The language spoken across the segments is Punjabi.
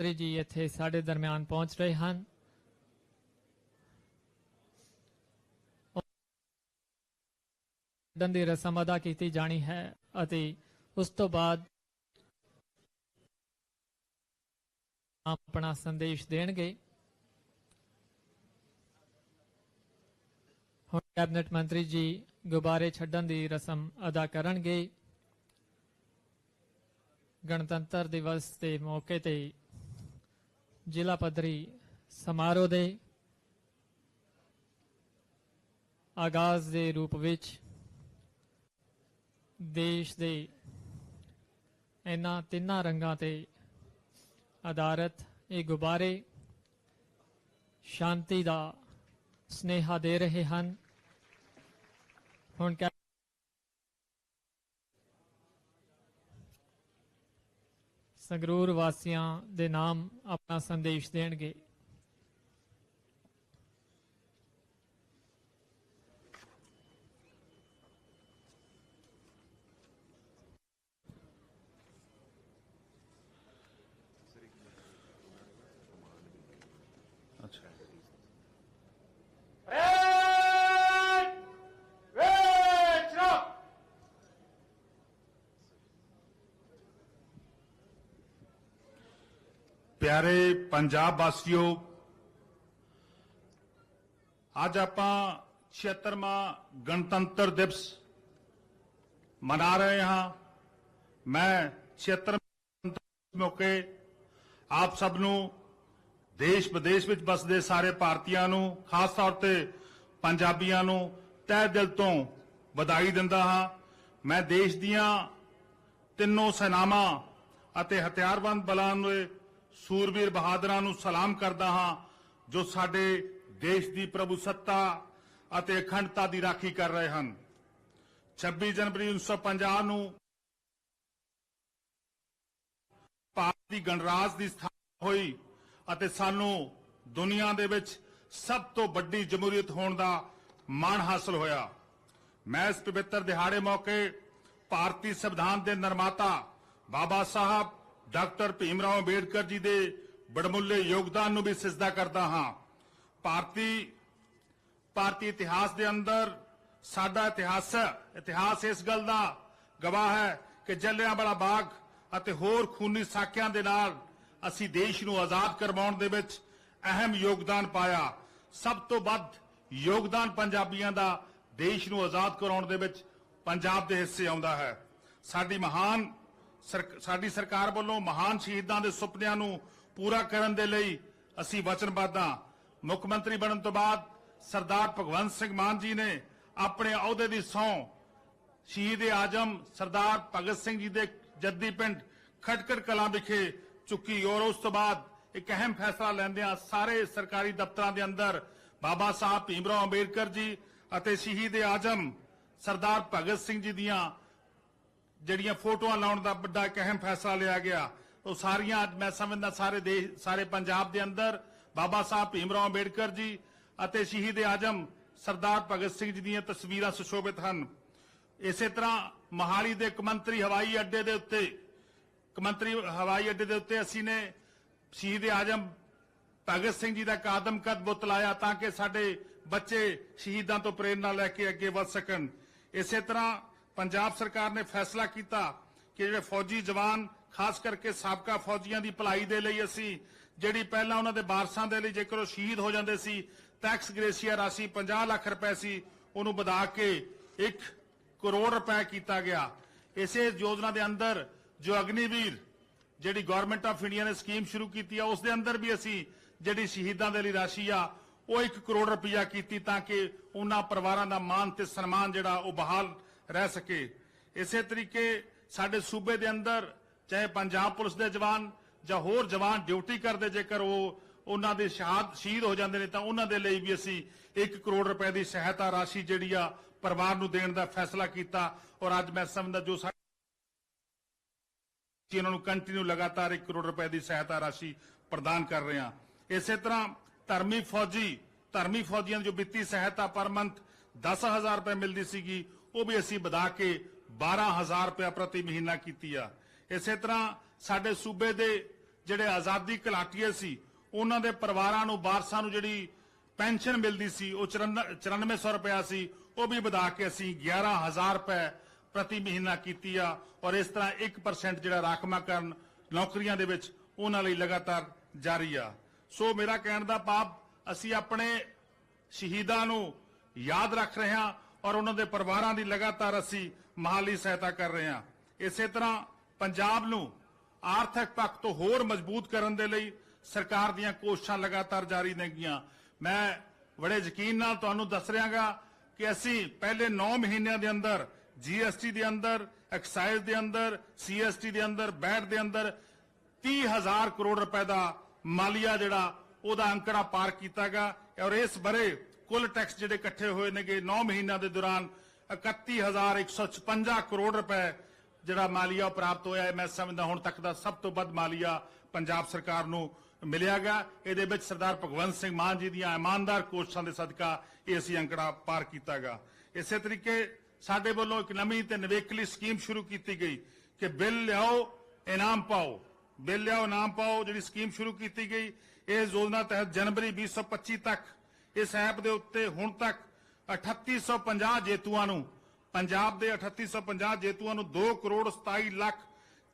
ਮੰਤਰੀ ਜੀ ਇੱਥੇ ਸਾਡੇ ਦਰਮਿਆਨ ਪਹੁੰਚ ਰਹੇ ਹਨ। ਛੱਡਣ ਰਸਮ ਅਦਾ ਕੀਤੀ ਜਾਣੀ ਹੈ ਅਤੇ ਉਸ ਤੋਂ ਬਾਅਦ ਆਪਣਾ ਸੰਦੇਸ਼ ਦੇਣਗੇ। ਹੁਣ ਕੈਬਨਿਟ ਮੰਤਰੀ ਜੀ ਗੁਬਾਰੇ ਛੱਡਣ ਦੀ ਰਸਮ ਅਦਾ ਕਰਨਗੇ। ਗਣਤੰਤਰ ਦਿਵਸ ਦੇ ਮੌਕੇ ਤੇ ਜ਼ਿਲ੍ਹਾ ਪੱਧਰੀ ਸਮਾਰੋਹ ਦੇ ਆਗਾਜ਼ ਦੇ ਰੂਪ ਵਿੱਚ ਦੇਸ਼ ਦੇ ਇਹਨਾਂ ਤਿੰਨਾਂ ਰੰਗਾਂ ਤੇ ਆਧਾਰਿਤ ਇਹ ਗੁਬਾਰੇ ਸ਼ਾਂਤੀ ਦਾ ਸਨੇਹਾ ਦੇ ਰਹੇ ਹਨ। ਹੁਣ ਸੰਗਰੂਰ ਵਾਸੀਆਂ ਦੇ ਨਾਮ ਆਪਣਾ ਸੰਦੇਸ਼ ਦੇਣਗੇ। ਪਿਆਰੇ ਪੰਜਾਬ ਵਾਸੀਓ, ਅੱਜ ਆਪਾਂ 76ਵਾਂ ਗਣਤੰਤਰ ਦਿਵਸ ਮਨਾ ਰਹੇ ਹਾਂ। ਮੈਂ 76 ਮੌਕੇ ਆਪ ਸਭ ਨੂੰ ਦੇਸ਼ ਵਿਦੇਸ਼ ਵਿੱਚ ਵਸਦੇ ਸਾਰੇ ਭਾਰਤੀਆਂ ਨੂੰ, ਖਾਸ ਤੌਰ ਤੇ ਪੰਜਾਬੀਆਂ ਨੂੰ ਤਹਿ ਦਿਲ ਤੋਂ ਵਧਾਈ ਦਿੰਦਾ ਹਾਂ। ਮੈਂ ਦੇਸ਼ ਦੀਆਂ ਤਿੰਨੋਂ ਸੈਨਾਵਾਂ ਅਤੇ ਹਥਿਆਰਬੰਦ ਬਲਾਂ ਨੂੰ ਸੂਰਬੀਰ ਬਹਾਦਰਾਂ ਨੂੰ ਸਲਾਮ ਕਰਦਾ ਹਾਂ, ਜੋ ਸਾਡੇ ਦੇਸ਼ ਦੀ ਪ੍ਰਭੂਸੱਤਾ ਅਤੇ ਅਖੰਡਤਾ ਦੀ ਰਾਖੀ ਕਰ ਰਹੇ ਹਨ। 26 ਜਨਵਰੀ 1950 ਨੂੰ ਭਾਰਤ ਦੀ ਗਣਰਾਜ ਦੀ ਸਥਾਪਨਾ ਹੋਈ ਅਤੇ ਸਾਨੂੰ ਦੁਨੀਆ ਦੇ ਵਿੱਚ ਸਭ ਤੋਂ ਵੱਡੀ ਜਮਹੂਰੀਅਤ ਹੋਣ ਦਾ ਮਾਣ ਹਾਸਲ ਹੋਇਆ। ਮੈਂ ਇਸ ਪਵਿੱਤਰ ਦਿਹਾੜੇ ਮੌਕੇ ਭਾਰਤੀ ਸੰਵਿਧਾਨ ਦੇ ਨਿਰਮਾਤਾ ਬਾਬਾ ਸਾਹਿਬ ਡਾਕਟਰ ਭੀਮ ਰਾਓ ਅੰਬੇਡਕਰ ਜੀ ਦੇ ਬੜਮੁੱਲੇ ਯੋਗਦਾਨ ਨੂੰ ਵੀ ਸਿਜਦਾ ਕਰਦਾ ਹਾਂ। ਭਾਰਤੀ ਭਾਰਤੀ ਇਤਿਹਾਸ ਦੇ ਅੰਦਰ ਸਾਡਾ ਇਤਿਹਾਸ ਇਤਿਹਾਸ ਇਸ ਗੱਲ ਦਾ ਗਵਾਹ ਹੈ ਕਿ ਜਲਿਆਂਵਾਲਾ ਬਾਗ ਅਤੇ ਹੋਰ ਖੂਨੀ ਸਾਕਿਆਂ ਦੇ ਨਾਲ ਅਸੀਂ ਦੇਸ਼ ਨੂੰ ਆਜ਼ਾਦ ਕਰਵਾਉਣ ਦੇ ਵਿੱਚ ਅਹਿਮ ਯੋਗਦਾਨ ਪਾਇਆ। ਸਭ ਤੋਂ ਵੱਧ ਯੋਗਦਾਨ ਪੰਜਾਬੀਆਂ ਦਾ ਦੇਸ਼ ਨੂੰ ਆਜ਼ਾਦ ਕਰਾਉਣ ਦੇ ਵਿੱਚ ਪੰਜਾਬ ਦੇ ਹਿੱਸੇ ਆਉਂਦਾ ਹੈ। ਸਾਡੀ ਮਹਾਨ ਸਾਡੀ ਸਰਕਾਰ ਵੱਲੋਂ ਮਹਾਨ ਸ਼ਹੀਦਾਂ ਦੇ ਸੁਪਨਿਆਂ ਨੂੰ ਪੂਰਾ ਕਰਨ ਦੇ ਲਈ ਅਸੀਂ ਵਚਨਬੱਧ। ਹਾਂ ਮੁੱਖ ਮੰਤਰੀ ਬਣਨ ਤੋਂ ਬਾਅਦ ਸਰਦਾਰ ਭਗਵੰਤ ਸਿੰਘ ਮਾਨ ਜੀ ਨੇ ਆਪਣੇ ਅਹੁਦੇ ਦੀ ਸਹੁੰ ਸ਼ਹੀਦ ਆਜਮ ਸਰਦਾਰ ਭਗਤ ਸਿੰਘ ਜੀ ਦੇ ਜੱਦੀ ਪਿੰਡ ਖਟਕੜ ਕਲਾਂ ਵਿਖੇ ਚੁੱਕੀ ਔਰ ਉਸ ਤੋਂ ਬਾਅਦ ਇੱਕ ਅਹਿਮ ਫੈਸਲਾ ਲੈਂਦਿਆਂ ਸਾਰੇ ਸਰਕਾਰੀ ਦਫ਼ਤਰਾਂ ਦੇ ਅੰਦਰ ਬਾਬਾ ਸਾਹਿਬ ਭੀਮ ਰਾਓ ਅੰਬੇਡਕਰ ਜੀ ਅਤੇ ਸ਼ਹੀਦ ਆਜਮ ਸਰਦਾਰ ਭਗਤ ਸਿੰਘ ਜੀ ਦੀਆਂ ਜਿਹੜੀਆਂ ਫੋਟੋਆਂ ਲਾਉਣ ਦਾ ਵੱਡਾ ਇੱਕ ਅਹਿਮ ਫੈਸਲਾ ਲਿਆ ਗਿਆ, ਉਹ ਸਾਰੀਆਂ ਅੱਜ ਮੈਂ ਸਮਝਦਾ ਸਾਰੇ ਦੇਸ਼, ਸਾਰੇ ਪੰਜਾਬ ਦੇ ਅੰਦਰ ਬਾਬਾ ਸਾਹਿਬ ਭੀਮ ਰਾਓ ਅੰਬੇਡਕਰ ਜੀ ਅਤੇ ਸ਼ਹੀਦ ਆਜਮ ਸਰਦਾਰ ਭਗਤ ਸਿੰਘ ਜੀ ਦੀਆਂ ਤਸਵੀਰਾਂ ਸੁਸ਼ੋਭਿਤ ਹਨ। ਇਸੇ ਤਰ੍ਹਾਂ ਮਹਾਲੀ ਦੇ ਕਮੰਤਰੀ ਹਵਾਈ ਅੱਡੇ ਦੇ ਉੱਤੇ ਕਮੰਤਰੀ ਹਵਾਈ ਅੱਡੇ ਦੇ ਉੱਤੇ ਅਸੀਂ ਨੇ ਸ਼ਹੀਦ ਆਜਮ ਭਗਤ ਸਿੰਘ ਜੀ ਦਾ ਕਾਦਮ ਕਦ ਬੁੱਤ ਲਾਇਆ ਤਾਂ ਕਿ ਸਾਡੇ ਬੱਚੇ ਸ਼ਹੀਦਾਂ ਤੋਂ ਪ੍ਰੇਰਣਾ ਲੈ ਕੇ ਅੱਗੇ ਵਧ ਸਕਣ। ਇਸੇ ਤਰ੍ਹਾਂ ਪੰਜਾਬ ਸਰਕਾਰ ਨੇ ਫੈਸਲਾ ਕੀਤਾ ਕਿ ਜਿਹੜੇ ਫੌਜੀ ਜਵਾਨ, ਖਾਸ ਕਰਕੇ ਸਾਬਕਾ ਫੌਜੀਆਂ ਦੀ ਭਲਾਈ ਦੇ ਲਈ ਅਸੀਂ ਜਿਹੜੀ ਪਹਿਲਾਂ ਉਹਨਾਂ ਦੇ ਵਾਰਸਾਂ ਦੇ ਲਈ ਜੇਕਰ ਉਹ ਸ਼ਹੀਦ ਹੋ ਜਾਂਦੇ ਸੀ ਟੈਕਸ ਗ੍ਰੇਸੀਆ ਰਾਸ਼ੀ 50 ਲੱਖ ਰੁਪਏ ਸੀ, ਉਹਨੂੰ ਵਧਾ ਕੇ 1 ਕਰੋੜ ਰੁਪਏ ਕੀਤਾ ਗਿਆ। ਇਸੇ ਯੋਜਨਾ ਦੇ ਅੰਦਰ ਜੋ ਅਗਨੀਵੀਰ, ਜਿਹੜੀ ਗਵਰਨਮੈਂਟ ਆਫ ਇੰਡੀਆ ਨੇ ਸਕੀਮ ਸ਼ੁਰੂ ਕੀਤੀ ਆ, ਉਸ ਦੇ ਅੰਦਰ ਵੀ ਅਸੀਂ ਜਿਹੜੀ ਸ਼ਹੀਦਾਂ ਦੇ ਲਈ ਰਾਸ਼ੀ ਆ, ਉਹ 1 ਕਰੋੜ ਰੁਪਇਆ ਕੀਤੀ ਤਾਂ ਕਿ ਉਹਨਾਂ ਪਰਿਵਾਰਾਂ ਦਾ ਮਾਨ ਤੇ ਸਨਮਾਨ ਜਿਹੜਾ ਉਹ ਬਹਾਲ ਰਹਿ ਸਕੇ। ਇਸੇ ਤਰੀਕੇ ਸਾਡੇ ਸੂਬੇ ਦੇ ਅੰਦਰ, ਚਾਹੇ ਪੰਜਾਬ ਪੁਲਿਸ ਦੇ ਜਵਾਨ ਜਾਂ ਹੋਰ ਜਵਾਨ ਡਿਊਟੀ ਕਰਦੇ ਜੇਕਰ ਉਹ ਉਹਨਾਂ ਦੇ ਸ਼ਹਾਦ ਸ਼ਹੀਦ ਹੋ ਜਾਂਦੇ ਨੇ, ਤਾਂ ਉਹਨਾਂ ਦੇ ਲਈ ਵੀ ਅਸੀਂ 1 ਕਰੋੜ ਰੁਪਏ ਦੀ ਸਹਾਇਤਾ ਰਾਸ਼ੀ ਜਿਹੜੀ ਆ ਪਰਿਵਾਰ ਨੂੰ ਦੇਣ ਦਾ ਫੈਸਲਾ ਕੀਤਾ। ਔਰ ਅੱਜ ਮੈਂ ਸਮਝਦਾ ਜੋ ਕਿ ਇਹਨਾਂ ਨੂੰ ਕੰਟੀਨਿਊ ਲਗਾਤਾਰ 1 ਕਰੋੜ ਰੁਪਏ ਦੀ ਸਹਾਇਤਾ ਰਾਸ਼ੀ ਪ੍ਰਦਾਨ ਕਰ ਰਹੇ ਹਾਂ। ਇਸੇ ਤਰ੍ਹਾਂ ਧਰਮੀ ਫੌਜੀ, ਧਰਮੀ ਫੌਜੀਆਂ ਨੂੰ ਜੋ ਵਿੱਤੀ ਸਹਾਇਤਾ ਪਰ ਮੰਥ 10000 ਰੁਪਏ ਮਿਲਦੀ ਸੀਗੀ ਉਹ ਵੀ ਅਸੀਂ ਵਧਾ ਕੇ 12000 ਰੁਪਏ ਪ੍ਰਤੀ ਮਹੀਨਾ ਕੀਤੀ ਆ। ਇਸੇ ਤਰ੍ਹਾਂ ਸਾਡੇ ਸੂਬੇ ਦੇ ਜਿਹੜੇ ਆਜ਼ਾਦੀ ਘੁਲਾਟੀਏ ਸੀ, ਉਹਨਾਂ ਦੇ ਪਰਿਵਾਰਾਂ ਨੂੰ, ਵਾਰਸਾਂ ਨੂੰ ਜਿਹੜੀ ਪੈਨਸ਼ਨ ਮਿਲਦੀ ਸੀ, ਉਹ 9400 ਰੁਪਇਆ ਸੀ, ਉਹ ਵੀ ਵਧਾ ਕੇ ਅਸੀਂ 11000 ਰੁਪਏ ਪ੍ਰਤੀ ਮਹੀਨਾ ਕੀਤੀ ਆ ਔਰ ਇਸ ਤਰ੍ਹਾਂ 1% ਜਿਹੜਾ ਰਾਖਵਾਂਕਰਨ ਨੌਕਰੀਆਂ ਦੇ ਵਿੱਚ ਉਹਨਾਂ ਲਈ ਲਗਾਤਾਰ ਜਾਰੀ ਆ। ਸੋ ਮੇਰਾ ਕਹਿਣ ਦਾ ਪਾਪ ਅਸੀਂ ਆਪਣੇ ਸ਼ਹੀਦਾਂ ਨੂੰ ਯਾਦ ਰੱਖ ਰਹੇ ਹਾਂ। ਔਰ ਉਹਨਾਂ ਦੇ ਪਰਿਵਾਰਾਂ ਦੀ ਲਗਾਤਾਰ ਅਸੀਂ ਮਾਲੀ ਸਹਾਇਤਾ ਕਰ ਰਹੇ ਹਾਂ। ਇਸੇ ਤਰ੍ਹਾਂ ਪੰਜਾਬ ਨੂੰ ਆਰਥਿਕ ਪੱਖ ਤੋਂ ਹੋਰ ਮਜ਼ਬੂਤ ਕਰਨ ਦੇ ਲਈ ਸਰਕਾਰ ਦੀਆਂ ਕੋਸ਼ਿਸ਼ਾਂ ਲਗਾਤਾਰ ਜਾਰੀ ਨੇਗੀਆਂ। ਮੈਂ ਬੜੇ ਯਕੀਨ ਨਾਲ ਤੁਹਾਨੂੰ ਦੱਸ ਰਿਹਾਗਾ ਕਿ ਅਸੀਂ ਪਹਿਲੇ 9 ਮਹੀਨਿਆਂ ਦੇ ਅੰਦਰ ਜੀਐਸਟੀ ਦੇ ਅੰਦਰ ਐਕਸਾਈਜ਼ ਦੇ ਅੰਦਰ ਸੀਐਸਟੀ ਦੇ ਅੰਦਰ ਬੈਟ ਦੇ ਅੰਦਰ 30000 ਕਰੋੜ ਰੁਪਏ ਦਾ ਮਾਲੀਆ ਜਿਹੜਾ ਉਹਦਾ ਅੰਕੜਾ ਪਾਰ ਕੀਤਾਗਾ। ਔਰ ਇਸ ਬਰੇ ਕੁੱਲ ਟੈਕਸ ਜਿਹੜੇ ਇਕੱਠੇ ਹੋਏ ਨੇਗੇ 9 ਮਹੀਨਿਆਂ ਦੇ ਦੌਰਾਨ 31156 ਕਰੋੜ ਰੁਪਏ ਜਿਹੜਾ ਮਾਲੀਆ ਪ੍ਰਾਪਤ ਹੋਇਆ ਹੈ ਮੈਂ ਸਮਝਦਾ ਹੁਣ ਤੱਕ ਦਾ ਸਭ ਤੋਂ ਵੱਧ ਮਾਲੀਆ ਪੰਜਾਬ ਸਰਕਾਰ ਨੂੰ ਮਿਲਿਆਗਾ ਇਹਦੇ ਵਿੱਚ ਸਰਦਾਰ ਭਗਵੰਤ ਸਿੰਘ ਮਾਨ ਜੀ ਦੀਆਂ ਇਮਾਨਦਾਰ ਕੋਸ਼ਿਸ਼ਾਂ ਦੇ ਸਦਕਾ ਇਹ ਅਸੀਂ ਅੰਕੜਾ ਪਾਰ ਕੀਤਾਗਾ ਇਸੇ ਤਰੀਕੇ ਸਾਡੇ ਵੱਲੋਂ ਇੱਕ ਨਵੀਂ ਤੇ ਨਿਵੇਕਲੀ ਸਕੀਮ ਸ਼ੁਰੂ ਕੀਤੀ ਗਈ ਕਿ ਬਿੱਲ ਲਿਆਓ, ਇਨਾਮ ਪਾਓ। ਬਿੱਲ ਲਿਆਓ, ਇਨਾਮ ਪਾਓ, ਜਿਹੜੀ ਸਕੀਮ ਸ਼ੁਰੂ ਕੀਤੀ ਗਈ ਇਸ ਯੋਜਨਾ ਤਹਿਤ ਜਨਵਰੀ 2025 ਤੱਕ ਇਸ ਐਪ ਦੇ ਉੱਤੇ ਹੁਣ ਤੱਕ 3850 ਜੇਤੂਆਂ ਨੂੰ, ਪੰਜਾਬ ਦੇ 3850 ਜੇਤੂਆਂ ਨੂੰ 2 ਕਰੋੜ 27 ਲੱਖ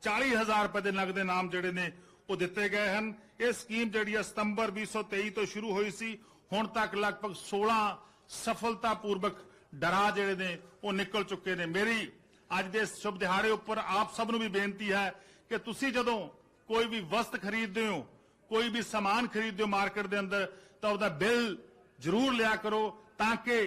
40 ਹਜ਼ਾਰ ਰੁਪਏ ਦੇ ਨਗਦ ਇਨਾਮ ਜਿਹੜੇ ਨੇ ਉਹ ਦਿੱਤੇ ਗਏ ਹਨ। ਇਹ ਸਕੀਮ ਜਿਹੜੀ ਸਤੰਬਰ 2023 ਤੋਂ ਸ਼ੁਰੂ ਹੋਈ ਸੀ। ਹੁਣ ਤੱਕ ਲਗਭਗ 16 ਸਫਲਤਾਪੂਰਵਕ ਡਰਾ ਜਿਹੜੇ ਨੇ ਉਹ ਨਿਕਲ ਚੁੱਕੇ ਨੇ। ਮੇਰੀ ਅੱਜ ਦੇ ਸ਼ੁਭ ਦਿਹਾੜੇ ਉੱਪਰ ਆਪ ਸਭ ਨੂੰ ਵੀ ਬੇਨਤੀ ਹੈ ਕਿ ਤੁਸੀਂ ਜਦੋਂ ਕੋਈ ਵੀ ਵਸਤ ਖਰੀਦਦੇ ਹੋ, ਕੋਈ ਵੀ ਸਮਾਨ ਖਰੀਦਦੇ ਹੋ ਮਾਰਕੀਟ ਦੇ ਅੰਦਰ, ਤਾਂ ਉਹਦਾ ਬਿੱਲ ਜ਼ਰੂਰ ਲਿਆ ਕਰੋ ਤਾਂ ਕਿ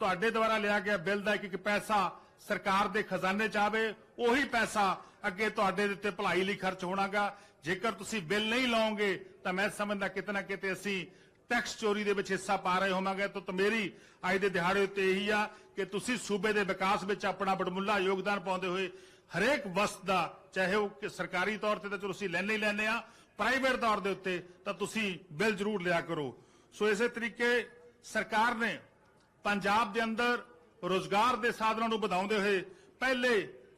ਤੁਹਾਡੇ ਦੁਆਰਾ ਲਿਆ ਗਿਆ ਬਿੱਲ ਦਾ ਇੱਕ ਇੱਕ ਪੈਸਾ ਸਰਕਾਰ ਦੇ ਖਜ਼ਾਨੇ 'ਚ ਆਵੇ, ਉਹੀ ਪੈਸਾ ਅੱਗੇ ਤੁਹਾਡੇ ਦੇ ਉੱਤੇ ਭਲਾਈ ਲਈ ਖਰਚ ਹੋਣਾਗਾ। ਜੇਕਰ ਤੁਸੀਂ ਬਿੱਲ ਨਹੀਂ ਲਾਓਗੇ, ਤਾਂ ਮੈਂ ਸਮਝਦਾ ਕਿਤੇ ਨਾ ਕਿਤੇ ਅਸੀਂ ਟੈਕਸ ਚੋਰੀ ਦੇ ਵਿੱਚ ਹਿੱਸਾ ਪਾ ਰਹੇ ਹੋਵਾਂਗੇ। ਤਾਂ ਮੇਰੀ ਅੱਜ ਦੇ ਦਿਹਾੜੇ ਉੱਤੇ ਇਹੀ ਆ ਕਿ ਤੁਸੀਂ ਸੂਬੇ ਦੇ ਵਿਕਾਸ ਵਿੱਚ ਆਪਣਾ ਬੜਮੁੱਲਾ ਯੋਗਦਾਨ ਪਾਉਂਦੇ ਹੋਏ ਹਰੇਕ ਵਸਤ ਦਾ, ਚਾਹੇ ਉਹ ਸਰਕਾਰੀ ਤੌਰ ਤੇ ਤਾਂ ਚਲੋ ਅਸੀਂ ਲੈਣੇ ਹੀ ਲੈਣੇ ਆ ਪ੍ਰਾਈਵੇਟ ਤੌਰ ਦੇ ਉੱਤੇ ਤਾਂ ਤੁਸੀਂ ਬਿੱਲ ਜ਼ਰੂਰ ਲਿਆ ਕਰੋ। ਸੋ ਇਸੇ ਤਰੀਕੇ ਸਰਕਾਰ ਨੇ ਪੰਜਾਬ ਦੇ ਅੰਦਰ ਰੋਜ਼ਗਾਰ ਦੇ ਸਾਧਨਾਂ ਨੂੰ ਵਧਾਉਂਦੇ ਹੋਏ ਪਹਿਲੇ